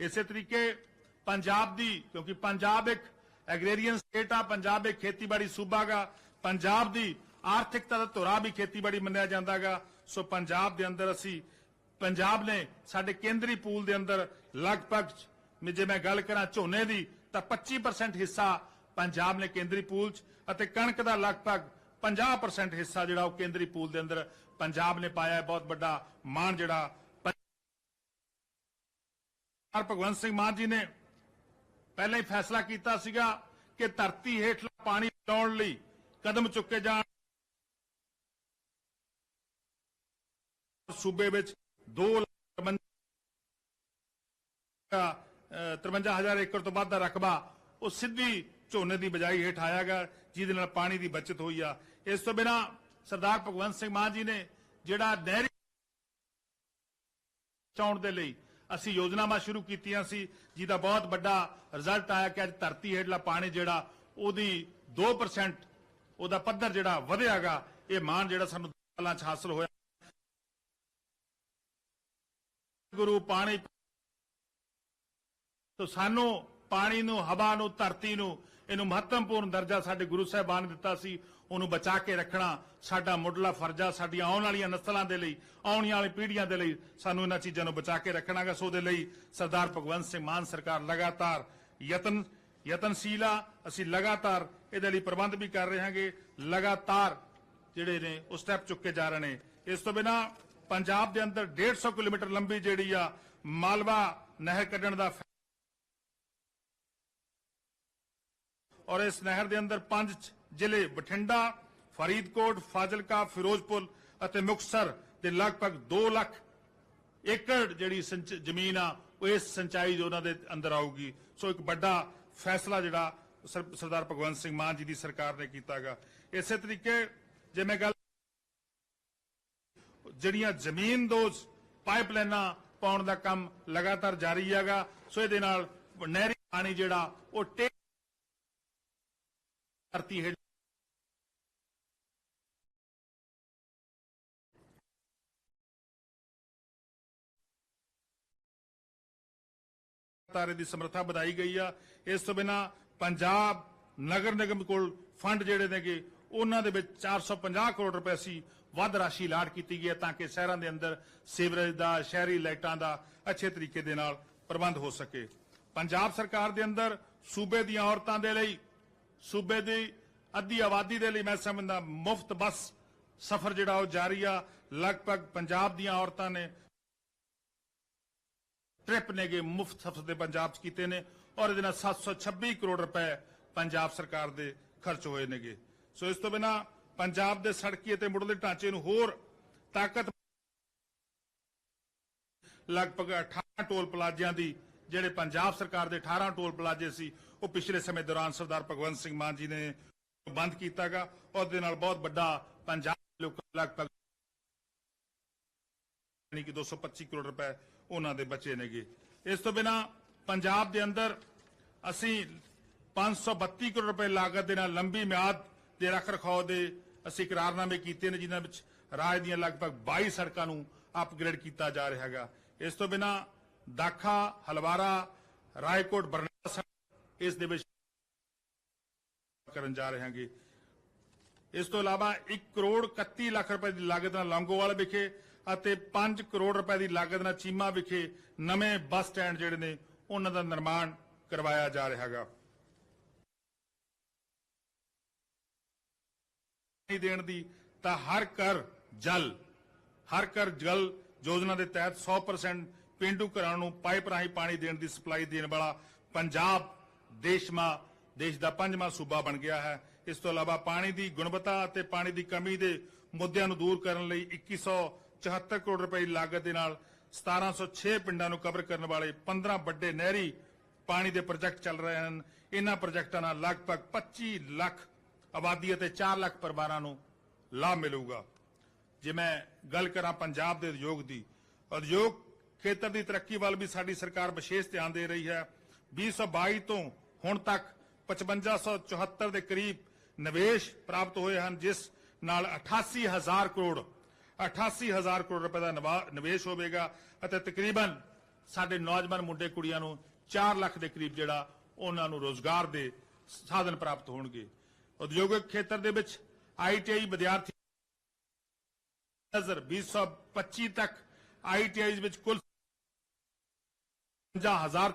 ਇਸੇ ਤਰੀਕੇ ਪੰਜਾਬ ਦੀ, ਕਿਉਂਕਿ ਪੰਜਾਬ ਇੱਕ ਐਗਰੀਰੀਅਨ ਸਟੇਟ ਆ, ਪੰਜਾਬ ਇੱਕ ਖੇਤੀਬਾੜੀ ਸੂਬਾ ਗਾ ਪੰਜਾਬ ਦੀ ਆਰਥਿਕਤਾ ਦਾ ਧੁਰਾ ਵੀ ਖੇਤੀਬਾੜੀ ਮੰਨਿਆ ਜਾਂਦਾਗਾ। ਸੋ ਪੰਜਾਬ ਦੇ ਅੰਦਰ ਅਸੀਂ, ਪੰਜਾਬ ਨੇ ਸਾਡੇ ਕੇਂਦਰੀ ਪੂਲ ਦੇ ਅੰਦਰ ਲਗਭਗ, ਮੈਂ ਜੇ ਮੈਂ ਗੱਲ ਕਰਾਂ ਝੋਨੇ ਦੀ, ਤਾਂ 25% ਹਿੱਸਾ ਪੰਜਾਬ ਨੇ ਕੇਂਦਰੀ ਪੂਲ 'ਚ ਅਤੇ ਕਣਕ ਦਾ ਲਗਭਗ 50% ਹਿੱਸਾ ਜਿਹੜਾ ਉਹ ਕੇਂਦਰੀ ਪੂਲ ਦੇ ਅੰਦਰ ਪੰਜਾਬ ਨੇ ਪਾਇਆ ਹੈ। ਬਹੁਤ ਵੱਡਾ ਮਾਣ ਜਿਹੜਾ ਭਗਵੰਤ ਸਿੰਘ ਮਾਨ ਜੀ ਨੇ ਪਹਿਲਾਂ ਹੀ ਫੈਸਲਾ ਕੀਤਾ ਸੀਗਾ ਕਿ ਧਰਤੀ ਹੇਠਲਾ ਪਾਣੀ ਲਾਉਣ ਲਈ ਕਦਮ ਚੁੱਕੇ ਜਾਣ। ਸੂਬੇ ਵਿੱਚ 2 ਲੱਖ 53000 ਏਕੜ ਤੋਂ ਵੱਧ ਦਾ ਰਕਬਾ ਉਹ ਸਿੱਧੀ ਝੋਨੇ ਦੀ ਬਜਾਈ ਹੇਠ ਆਇਆ ਗਿਆ, ਜਿਹਦੇ ਨਾਲ ਪਾਣੀ ਦੀ ਬਚਤ ਹੋਈ ਆ। ਇਸ ਤੋਂ ਬਿਨਾ ਸਰਦਾਰ ਭਗਵੰਤ ਸਿੰਘ ਮਾਨ ਜੀ ਨੇ ਜਿਹੜਾ ਨਹਿਰੀ ਚਾਉਣ ਦੇ ਲਈ ਅਸੀਂ ਯੋਜਨਾਵਾਂ ਸ਼ੁਰੂ ਕੀਤੀਆਂ ਸੀ, ਜਿਹਦਾ ਬਹੁਤ ਵੱਡਾ ਰਿਜ਼ਲਟ ਆਇਆ ਕਿ ਅੱਜ ਧਰਤੀ ਹੇਠਲਾ ਪਾਣੀ ਜਿਹੜਾ ਉਹਦੀ 2% ਉਹਦਾ ਪੱਧਰ ਜਿਹੜਾ ਵਧਿਆਗਾ, ਇਹ ਮਾਣ ਜਿਹੜਾ ਸਾਨੂੰ ਸਾਲਾਂ 'ਚ ਹਾਸਲ ਹੋਇਆ। ਗੁਰੂ ਪਾਣੀ ਤੋ ਸਾਨੂੰ ਪਾਣੀ ਨੂੰ, ਹਵਾ ਨੂੰ, ਧਰਤੀ ਨੂੰ, ਇਹਨੂੰ ਮਹੱਤਵਪੂਰਨ ਦਰਜਾ ਸਾਡੇ ਗੁਰੂ ਸਾਹਿਬਾਨ ਨੇ ਦਿੱਤਾ ਸੀ। ਉਹਨੂੰ ਬਚਾ ਕੇ ਰੱਖਣਾ, ਸਾਡਾ ਮੁੱਢਲਾ ਫਰਜ਼ਾ ਸਾਡੀਆਂ ਆਉਣ ਵਾਲੀਆਂ ਨਸਲਾਂ ਦੇ ਲਈ ਆਉਣ ਵਾਲੀ ਪੀੜ੍ਹੀਆਂ ਦੇ ਲਈ ਸਾਨੂੰ ਇਹਨਾਂ ਚੀਜ਼ਾਂ ਨੂੰ ਬਚਾ ਕੇ ਰੱਖਣਾਗਾ। ਸੋ ਦੇ ਲਈ ਸਰਦਾਰ ਭਗਵੰਤ ਸਿੰਘ ਮਾਨ ਸਰਕਾਰ ਲਗਾਤਾਰ ਯਤਨ, ਯਤਨਸ਼ੀਲ ਆ ਅਸੀਂ ਲਗਾਤਾਰ ਇਹਦੇ ਲਈ ਪ੍ਰਬੰਧ ਵੀ ਕਰ ਰਹੇ ਹਾਂਗੇ। ਲਗਾਤਾਰ ਜਿਹੜੇ ਨੇ, ਉਹ ਸਟੈਪ ਚੁੱਕੇ ਜਾ ਰਹੇ ਨੇ। ਇਸ ਤੋਂ ਬਿਨਾ ਪੰਜਾਬ ਦੇ ਅੰਦਰ 150 ਕਿਲੋਮੀਟਰ ਲੰਬੀ ਜਿਹੜੀ ਆ ਮਾਲਵਾ ਨਹਿਰ ਕੱਢਣ ਦਾ ਔਰ ਇਸ ਨਹਿਰ ਦੇ ਅੰਦਰ ਪੰਜ ਜ਼ਿਲ੍ਹੇ ਬਠਿੰਡਾ, ਫਰੀਦਕੋਟ, ਫਾਜ਼ਿਲਕਾ, ਫਿਰੋਜ਼ਪੁਰ ਅਤੇ ਮੁਕਤਸਰ ਦੇ ਲਗਭਗ 2 ਲੱਖ ਏਕੜ ਜਿਹੜੀ ਜ਼ਮੀਨ ਆ, ਉਹ ਇਸ ਸਿੰਚਾਈ ਯੋਜਨਾ ਦੇ ਅੰਦਰ ਆਊਗੀ। ਸੋ ਇੱਕ ਵੱਡਾ ਫੈਸਲਾ ਜਿਹੜਾ ਸਰਦਾਰ ਭਗਵੰਤ ਸਿੰਘ ਮਾਨ ਜੀ ਦੀ ਸਰਕਾਰ ਨੇ ਕੀਤਾਗਾ। ਇਸੇ ਤਰੀਕੇ ਜੇ ਮੈਂ ਗੱਲ ਜਿਹੜੀਆਂ ਜ਼ਮੀਨ ਦੋਜ਼ ਪਾਈਪਲਾਈਨਾਂ ਪਾਉਣ ਦਾ ਕੰਮ ਲਗਾਤਾਰ ਜਾਰੀ ਹੈਗਾ, ਸੋ ਇਹਦੇ ਨਾਲ ਨਹਿਰੀ ਪਾਣੀ ਜਿਹੜਾ ਉਹ ਟੇ ਧਰਤੀ ਤਾਰੇ ਦੀ ਸਮਰੱਥਾ ਵਧਾਈ ਗਈ ਆ। ਇਸ ਤੋਂ ਬਿਨਾ ਪੰਜਾਬ ਨਗਰ ਨਿਗਮ ਕੋਲ ਫੰਡ ਜਿਹੜੇ ਨੇਗੇ, ਉਹਨਾਂ ਦੇ ਵਿੱਚ 450 ਕਰੋੜ ਰੁਪਏ ਸੀ ਵੱਧ ਰਾਸ਼ੀ ਲਾਟ ਕੀਤੀ ਗਈ ਹੈ ਤਾਂ ਕਿ ਸ਼ਹਿਰਾਂ ਦੇ ਅੰਦਰ ਸੀਵਰੇਜ ਦਾ, ਸ਼ਹਿਰੀ ਲਾਈਟਾਂ ਦਾ ਅੱਛੇ ਤਰੀਕੇ ਦੇ ਨਾਲ ਪ੍ਰਬੰਧ ਹੋ ਸਕੇ। ਪੰਜਾਬ ਸਰਕਾਰ ਦੇ ਅੰਦਰ ਸੂਬੇ ਦੀਆਂ ਔਰਤਾਂ ਦੇ ਲਈ, ਸੂਬੇ ਦੀ ਅੱਧੀ ਆਬਾਦੀ ਦੇ ਲਈ ਮੈਂ ਸਮਝਦਾ ਮੁਫਤ ਬੱਸ ਸਫ਼ਰ ਜਿਹੜਾ ਉਹ ਜਾਰੀ ਆ। ਲਗਭਗ ਪੰਜਾਬ ਦੀਆਂ ਔਰਤਾਂ ਨੇ ਟ੍ਰਿਪ ਨੇਗੇ ਮੁਫਤ ਸਫ਼ਰ ਦੇ ਪੰਜਾਬ 'ਚ ਕੀਤੇ ਨੇ। ਔਰ ਇਹਦੇ ਨਾਲ 726 ਕਰੋੜ ਰੁਪਏ ਪੰਜਾਬ ਸਰਕਾਰ ਦੇ ਖਰਚ ਹੋਏ ਨੇਗੇ। ਸੋ ਇਸ ਤੋਂ ਬਿਨਾ ਪੰਜਾਬ ਦੇ ਸੜਕੀ ਅਤੇ ਮੁੱਢਲੇ ਢਾਂਚੇ ਨੂੰ ਹੋਰ ਤਾਕਤ ਲਗਭਗ 18 ਟੋਲ ਪਲਾਜ਼ਿਆਂ ਦੀ, ਜਿਹੜੇ ਪੰਜਾਬ ਸਰਕਾਰ ਦੇ 18 ਟੋਲ ਪਲਾਜ਼ੇ ਸੀ, ਉਹ ਪਿਛਲੇ ਸਮੇਂ ਦੌਰਾਨ ਸਰਦਾਰ ਭਗਵੰਤ ਸਿੰਘ ਮਾਨ ਜੀ ਨੇ ਬੰਦ ਕੀਤਾਗਾ। ਦੇ ਨਾਲ ਬਹੁਤ ਵੱਡਾ ਪੰਜਾਬ ਦੇ ਲੋਕਾਂ ਲਗਭਗ ਯਾਨੀ ਕਿ 225 ਕਰੋੜ ਰੁਪਏ ਉਹਨਾਂ ਦੇ ਬਚੇ ਨੇਗੇ। ਇਸ ਤੋਂ ਬਿਨਾ ਪੰਜਾਬ ਦੇ ਅੰਦਰ ਅਸੀਂ 532 ਕਰੋੜ ਰੁਪਏ ਲਾਗਤ ਦੇ ਨਾਲ ਲੰਬੀ ਮਿਆਦ ਦੇ ਰੱਖ ਰਖਾਓ ਦੇ ਅਸੀਂ ਕਰਾਰਨਾਮੇ ਕੀਤੇ ਨੇ, ਜਿਨ੍ਹਾਂ ਵਿੱਚ ਰਾਜ ਦੀਆਂ ਲਗਭਗ 22 ਸੜਕਾਂ ਨੂੰ ਅਪਗ੍ਰੇਡ ਕੀਤਾ ਜਾ ਰਿਹਾ ਹੈਗਾ। ਇਸ ਤੋਂ ਬਿਨਾ ਦਾਖਾ, ਹਲਵਾਰਾ, ਰਾਏਕੋਟ, ਬਰਨਾਲਾ ਇਸ ਦੇ ਵਿੱਚ ਕਰਨ ਜਾ ਰਹੇ ਹਾਂਗੇ। ਇਸ ਤੋਂ ਇਲਾਵਾ 1 ਕਰੋੜ 31 ਲੱਖ ਰੁਪਏ ਦੀ ਲਾਗਤ ਨਾਲ ਲੰਗੋਵਾਲ ਵਿਖੇ ਅਤੇ 5 ਕਰੋੜ ਰੁਪਏ ਦੀ ਲਾਗਤ ਨਾਲ ਚੀਮਾ ਵਿਖੇ ਨਵੇਂ ਬੱਸ ਸਟੈਂਡ ਜਿਹੜੇ ਨੇ ਉਹਨਾਂ ਦਾ ਨਿਰਮਾਣ ਕਰਵਾਇਆ ਜਾ ਰਿਹਾ ਹੈਗਾ। ਪਾਣੀ ਦੇਣ ਦੀ ਤਾਂ ਹਰ ਘਰ ਜਲ, ਹਰ ਘਰ ਜਲ ਯੋਜਨਾ ਦੇ ਤਹਿਤ 100% ਪਿੰਡੂ ਘਰਾਂ ਨੂੰ ਪਾਈਪ ਰਾਹੀਂ ਪਾਣੀ ਦੇਣ ਦੀ ਸਪਲਾਈ ਦੇਣ ਵਾਲਾ ਪੰਜਾਬ ਦੇਸ਼ਮਾ, ਦੇਸ਼ ਦਾ ਪੰਜਵਾਂ ਸੂਬਾ ਬਣ ਗਿਆ ਹੈ। ਇਸ ਤੋਂ ਇਲਾਵਾ ਪਾਣੀ ਦੀ ਗੁਣਵੱਤਾ ਅਤੇ ਪਾਣੀ ਦੀ ਕਮੀ ਦੇ ਮੁੱਦਿਆਂ ਨੂੰ ਦੂਰ ਕਰਨ ਲਈ 2174 ਕਰੋੜ ਰੁਪਏ ਲਾਗਤ ਦੇ ਨਾਲ 1706 ਪਿੰਡਾਂ ਨੂੰ ਕਵਰ ਕਰਨ ਵਾਲੇ 15 ਵੱਡੇ ਨਹਿਰੀ ਪਾਣੀ ਦੇ ਪ੍ਰੋਜੈਕਟ ਚੱਲ ਰਹੇ ਹਨ। ਇਹਨਾਂ ਪ੍ਰੋਜੈਕਟਾਂ ਨਾਲ ਲਗਭਗ 25 ਲੱਖ ਆਬਾਦੀ ਅਤੇ 4 ਲੱਖ ਪਰਿਵਾਰਾਂ ਨੂੰ ਲਾਭ ਮਿਲੂਗਾ। ਜੇ ਮੈਂ ਗੱਲ ਕਰਾਂ ਪੰਜਾਬ ਦੇ ਉਦਯੋਗ ਦੀ, ਉਦਯੋਗ ਖੇਤਰ ਦੀ ਤਰੱਕੀ ਵੱਲ ਵੀ ਸਾਡੀ ਸਰਕਾਰ ਵਿਸ਼ੇਸ਼ ਧਿਆਨ ਦੇ ਰਹੀ ਹੈ। 2022 ਤੋਂ ਹੁਣ ਤੱਕ 5574 ਦੇ ਕਰੀਬ ਨਿਵੇਸ਼ ਪ੍ਰਾਪਤ ਹੋਏ ਹਨ, ਜਿਸ ਨਾਲ 88000 ਕਰੋੜ 88000 ਕਰੋੜ ਰੁਪਏ ਦਾ ਨਵਾ- ਨਿਵੇਸ਼ ਹੋਵੇਗਾ ਅਤੇ ਤਕਰੀਬਨ ਸਾਡੇ ਨੌਜਵਾਨ ਮੁੰਡੇ ਕੁੜੀਆਂ ਨੂੰ 4 ਲੱਖ ਦੇ ਕਰੀਬ ਜਿਹੜਾ ਉਹਨਾਂ ਨੂੰ ਰੋਜ਼ਗਾਰ ਦੇ ਸਾਧਨ ਪ੍ਰਾਪਤ ਹੋਣਗੇ। ਉਦਯੋਗਿਕ ਖੇਤਰ ਦੇ ਵਿੱਚ ਆਈਟੀਆਈ ਵਿਦਿਆਰਥੀ 2025 ਤੱਕ ਆਈਟੀਆਈ ਵਿੱਚ ਕੁੱਲ 50000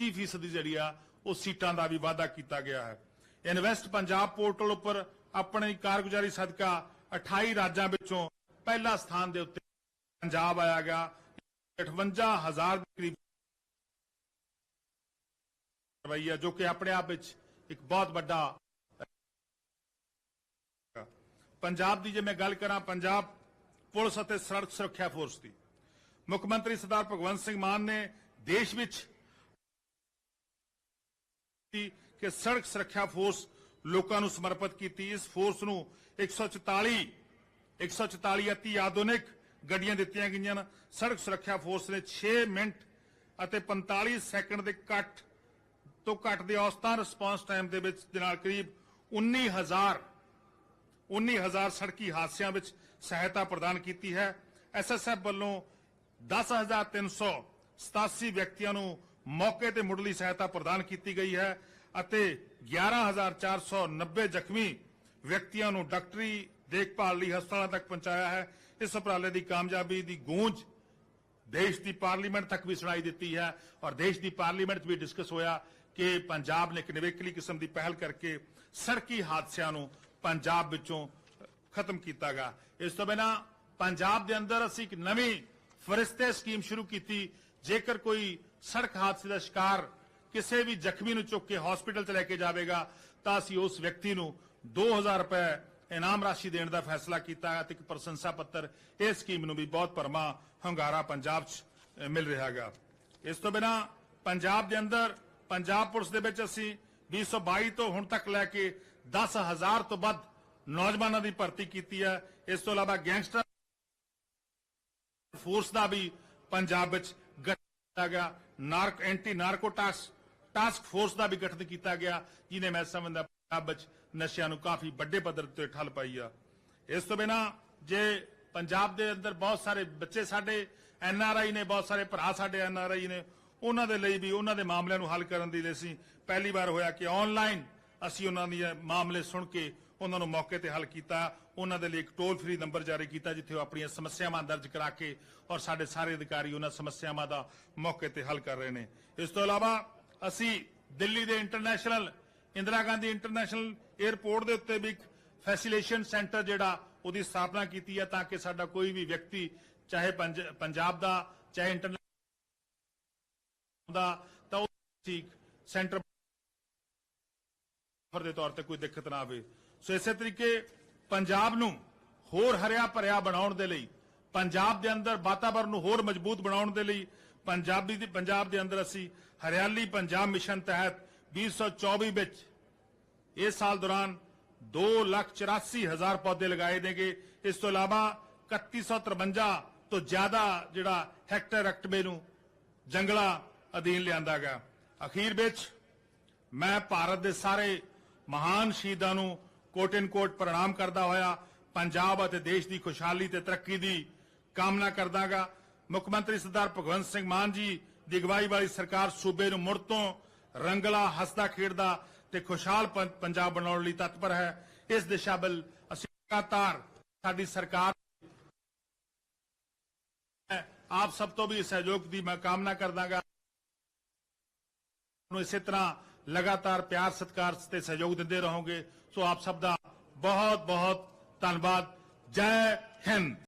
30 ਫੀਸਦੀ ਜਿਹੜੀ ਆ, ਉਹ ਸੀਟਾਂ ਦਾ ਵੀ ਵਾਅਦਾ ਕੀਤਾ ਗਿਆ ਹੈ। ਇਨਵੈਸਟ ਪੰਜਾਬ ਪੋਰਟਲ ਉੱਪਰ ਆਪਣੀ ਕਾਰਗੁਜ਼ਾਰੀ ਸਦਕਾ 28 ਰਾਜਾਂ ਵਿੱਚੋਂ ਪਹਿਲਾ ਸਥਾਨ ਦੇ ਉੱਤੇ ਪੰਜਾਬ ਆਇਆ ਗਿਆ। 58000 ਦੇ ਕਰੀਬ ਰਵਈਆ ਜੋ ਕਿ ਆਪਣੇ ਆਪ ਵਿੱਚ ਇੱਕ ਬਹੁਤ ਵੱਡਾ ਪੰਜਾਬ ਦੀ ਜੇ ਮੈਂ ਗੱਲ ਕਰਾਂ ਪੰਜਾਬ ਪੁਲਿਸ ਅਤੇ ਸੜਕ ਸੁਰੱਖਿਆ ਫੋਰਸ ਦੀ। ਮੁੱਖ ਮੰਤਰੀ ਸਰਦਾਰ ਭਗਵੰਤ ਸਿੰਘ ਮਾਨ ਨੇ ਦੇਸ਼ ਵਿੱਚ ਕੀਤੀ ਕਿ ਸੜਕ ਸੁਰੱਖਿਆ ਫੋਰਸ ਲੋਕਾਂ ਨੂੰ ਸਮਰਪਿਤ ਕੀਤੀ। ਇਸ ਫੋਰਸ ਨੂੰ 144 144 ਅਤੀ ਆਧੁਨਿਕ ਗੱਡੀਆਂ ਦਿੱਤੀਆਂ ਗਈਆਂ ਹਨ ਸੜਕ ਸੁਰੱਖਿਆ ਫੋਰਸ ਨੇ 6 ਮਿੰਟ ਅਤੇ 45 ਸੈਕਿੰਡ ਦੇ ਘੱਟ ਤੋਂ ਘੱਟ ਦੇ ਔਸਤਾਨ ਰਿਸਪਾਂਸ ਟਾਈਮ ਦੇ ਵਿੱਚ, ਦੇ ਨਾਲ ਕਰੀਬ 19000 19000 ਸੜਕੀ ਹਾਦਸਿਆਂ ਵਿੱਚ ਸਹਾਇਤਾ ਪ੍ਰਦਾਨ ਕੀਤੀ ਹੈ। ਐਸਐਸਐਫ ਵੱਲੋਂ 10387 ਵਿਅਕਤੀਆਂ ਨੂੰ ਮੌਕੇ ਤੇ ਮੁੱਢਲੀ ਸਹਾਇਤਾ ਪ੍ਰਦਾਨ ਕੀਤੀ ਗਈ ਹੈ। ਅਤੇ 11490 ਜ਼ਖਮੀ ਵਿਅਕਤੀਆਂ ਨੂੰ ਡਾਕਟਰੀ ਦੇਖਭਾਲ ਲਈ ਹਸਪਤਾਲਾਂ ਤੱਕ ਪਹੁੰਚਾਇਆ ਹੈ। ਇਸ ਉਪਰਾਲੇ ਦੀ ਕਾਮਯਾਬੀ ਦੀ ਗੂੰਜ ਦੇਸ਼ ਦੀ ਪਾਰਲੀਮੈਂਟ ਤੱਕ ਵੀ ਸੁਣਾਈ ਦਿੱਤੀ ਹੈ ਔਰ ਦੇਸ਼ ਦੀ ਪਾਰਲੀਮੈਂਟ ਵੀ ਡਿਸਕਸ ਹੋਇਆ ਕਿ ਪੰਜਾਬ ਨੇ ਇੱਕ ਨਿਵੇਕਲੀ ਕਿਸਮ ਦੀ ਪਹਿਲ ਕਰਕੇ ਸੜਕੀ ਹਾਦਸਿਆਂ ਨੂੰ ਪੰਜਾਬ ਵਿੱਚੋਂ ਖਤਮ ਕੀਤਾਗਾ। ਇਸ ਤੋਂ ਬਿਨਾ ਪੰਜਾਬ ਦੇ ਅੰਦਰ ਅਸੀਂ ਇੱਕ ਨਵੀਂ ਫਰਿਸ਼ਤੇ ਸਕੀਮ ਸ਼ੁਰੂ ਕੀਤੀ। ਜੇਕਰ ਕੋਈ ਸੜਕ ਹਾਦਸੇ ਦਾ ਸ਼ਿਕਾਰ ਕਿਸੇ ਵੀ ਜ਼ਖਮੀ ਨੂੰ ਚੁੱਕ ਕੇ ਹਸਪੀਟਲ 'ਚ ਲੈ ਕੇ ਜਾਵੇਗਾ ਤਾਂ ਅਸੀਂ ਉਸ ਵਿਅਕਤੀ ਨੂੰ 2000 ਰੁਪਏ ਇਨਾਮ ਰਾਸ਼ੀ ਦੇਣ ਦਾ ਫੈਸਲਾ ਕੀਤਾ ਹੈ ਤੇ ਇੱਕ ਪ੍ਰਸ਼ੰਸਾ ਪੱਤਰ ਇਸ ਸਕੀਮ ਨੂੰ ਵੀ ਬਹੁਤ ਭਰਮਾ ਹੰਗਾਰਾ ਪੰਜਾਬ 'ਚ ਅ, ਮਿਲ ਰਿਹਾ ਹੈਗਾ ਇਸ ਤੋਂ ਬਿਨਾ ਪੰਜਾਬ ਦੇ ਅੰਦਰ ਪੰਜਾਬ ਪੁਲਿਸ ਦੇ ਵਿੱਚ ਅਸੀਂ 2022 ਤੋਂ ਹੁਣ ਤੱਕ ਲੈ ਕੇ 10000 ਤੋਂ ਵੱਧ ਨੌਜਵਾਨਾਂ ਦੀ ਭਰਤੀ ਕੀਤੀ ਹੈ ਇਸ ਤੋਂ ਇਲਾਵਾ ਗੈਂਗਸਟਰ ਫੋਰਸ ਦਾ ਵੀ ਪੰਜਾਬ ਵਿੱਚ ਗਠਨ ਕੀਤਾ ਗਿਆ ਨਾਰਕ ਐਂਟੀ ਨਾਰਕੋ ਟਾਸਕ ਫੋਰਸ ਦਾ ਵੀ ਗਠਨ ਕੀਤਾ ਗਿਆ, ਜਿਹਨੇ ਮੈਂ ਸਮਝਦਾ ਪੰਜਾਬ ਵਿੱਚ ਨਸ਼ਿਆਂ ਨੂੰ ਕਾਫੀ ਵੱਡੇ ਪੱਧਰ ਤੇ ਠੱਲ ਪਾਈ ਆ। ਇਸ ਤੋਂ ਬਿਨਾ ਜੇ ਪੰਜਾਬ ਦੇ ਅੰਦਰ ਬਹੁਤ ਸਾਰੇ ਬੱਚੇ ਸਾਡੇ, ਐਨ ਆਰ ਆਈ ਨੇ, ਬਹੁਤ ਸਾਰੇ ਭਰਾ ਸਾਡੇ ਐਨ ਆਰ ਆਈ ਨੇ, ਉਹਨਾਂ ਦੇ ਲਈ ਵੀ, ਉਹਨਾਂ ਦੇ ਮਾਮਲਿਆਂ ਨੂੰ ਹੱਲ ਕਰਨ ਦੇ ਲਈ ਅਸੀਂ ਪਹਿਲੀ ਵਾਰ ਹੋਇਆ ਕਿ ਆਨਲਾਈਨ ਅਸੀਂ ਉਹਨਾਂ ਦੀ ਮਾਮਲੇ ਸੁਣ ਕੇ ਉਹਨਾਂ ਨੂੰ ਮੌਕੇ ਤੇ ਹੱਲ ਕੀਤਾ। ਉਹਨਾਂ ਦੇ ਲਈ ਇੱਕ ਟੋਲ ਫ੍ਰੀ ਨੰਬਰ ਜਾਰੀ ਕੀਤਾ, ਜਿੱਥੇ ਉਹ ਆਪਣੀਆਂ ਸਮੱਸਿਆਵਾਂ ਦਰਜ ਕਰਾ ਕੇ ਔਰ ਸਾਡੇ ਸਾਰੇ ਅਧਿਕਾਰੀ ਉਹਨਾਂ ਸਮੱਸਿਆਵਾਂ ਦਾ ਮੌਕੇ ਤੇ ਹੱਲ ਕਰ ਰਹੇ ਨੇ। ਇਸ ਤੋਂ ਇਲਾਵਾ ਅਸੀਂ ਦਿੱਲੀ ਦੇ international, Indira Gandhi international airport ਦੇ ਉੱਤੇ ਵੀ ਇੱਕ ਫੈਸਿਲੇਸ਼ਨ ਸੈਂਟਰ ਜਿਹੜਾ ਉਹਦੀ ਸਥਾਪਨਾ ਕੀਤੀ ਹੈ ਤਾਂ ਕਿ ਸਾਡਾ ਕੋਈ ਵੀ ਵਿਅਕਤੀ, ਚਾਹੇ ਪੰਜਾਬ ਦਾ, ਚਾਹੇ ਇੰਟਰਨੈਸ਼ਨਲ ਦਾ, ਤਾਂ ਉਹ ਠੀਕ ਸੈਂਟਰ ਦੇ ਤੌਰ ਤੇ ਕੋਈ ਦਿੱਕਤ ਨਾ ਆਵੇ। ਸੋ ਇਸੇ ਤਰੀਕੇ ਪੰਜਾਬ ਨੂੰ ਹੋਰ ਹਰਿਆ ਭਰਿਆ ਬਣਾਉਣ ਦੇ ਲਈ, ਪੰਜਾਬ ਦੇ ਅੰਦਰ ਵਾਤਾਵਰਣ ਨੂੰ ਹੋਰ ਮਜ਼ਬੂਤ ਬਣਾਉਣ ਦੇ ਲਈ, ਪੰਜਾਬੀ ਦੀ, ਪੰਜਾਬ ਦੇ ਅੰਦਰ ਅਸੀਂ ਹਰਿਆਲੀ ਪੰਜਾਬ ਮਿਸ਼ਨ ਤਹਿਤ 2024 ਵਿੱਚ ਇਸ ਸਾਲ ਦੌਰਾਨ 284000 ਪੌਦੇ ਲਗਾਏ ਦੇਗੇ ਇਸ ਤੋਂ ਇਲਾਵਾ 3153 ਤੋਂ ਜ਼ਿਆਦਾ ਜਿਹੜਾ ਹੈਕਟੇਅਰ ਰਕਬੇ ਨੂੰ ਜੰਗਲਾਂ ਅਧੀਨ ਲਿਆਂਦਾ ਗਿਆ। ਅਖੀਰ ਵਿੱਚ ਮੈਂ ਭਾਰਤ ਦੇ ਸਾਰੇ ਮਹਾਨ ਸ਼ਹੀਦਾਂ ਨੂੰ ਕੋਟ ਇਨ ਕੋਟ ਪ੍ਰਣਾਮ ਕਰਦਾ ਹੋਇਆ, ਪੰਜਾਬ ਅਤੇ ਦੇਸ਼ ਦੀ ਖੁਸ਼ਹਾਲੀ ਤੇ ਤਰੱਕੀ ਦੀ ਕਾਮਨਾ ਕਰਦਾਗਾ ਮੁੱਖ ਮੰਤਰੀ ਸਰਦਾਰ ਭਗਵੰਤ ਸਿੰਘ ਮਾਨ ਜੀ ਦੀ ਅਗਵਾਈ ਵਾਲੀ ਸਰਕਾਰ ਸੂਬੇ ਨੂੰ ਮੁੜ ਤੋਂ ਰੰਗਲਾ ਹੱਸਦਾ ਖੇਡਦਾ ਤੇ ਖੁਸ਼ਹਾਲ ਪੰਜਾਬ ਬਣਾਉਣ ਲਈ ਤਤਪਰ ਹੈ। ਇਸ ਦਿਸ਼ਾ ਵੱਲ ਅਸੀਂ ਲਗਾਤਾਰ ਸਾਡੀ ਸਰਕਾਰ ਆਪ ਸਭ ਤੋਂ ਵੀ ਸਹਿਯੋਗ ਦੀ ਮੈਂ ਕਾਮਨਾ ਕਰਦਾਗਾ। ਨੂੰ ਇਸੇ ਤਰ੍ਹਾਂ ਲਗਾਤਾਰ ਪਿਆਰ, ਸਤਿਕਾਰ ਤੇ ਸਹਿਯੋਗ ਦਿੰਦੇ ਰਹੋਗੇ। ਸੋ ਆਪ ਸਭ ਦਾ ਬਹੁਤ ਬਹੁਤ ਧੰਨਵਾਦ। ਜੈ ਹਿੰਦ!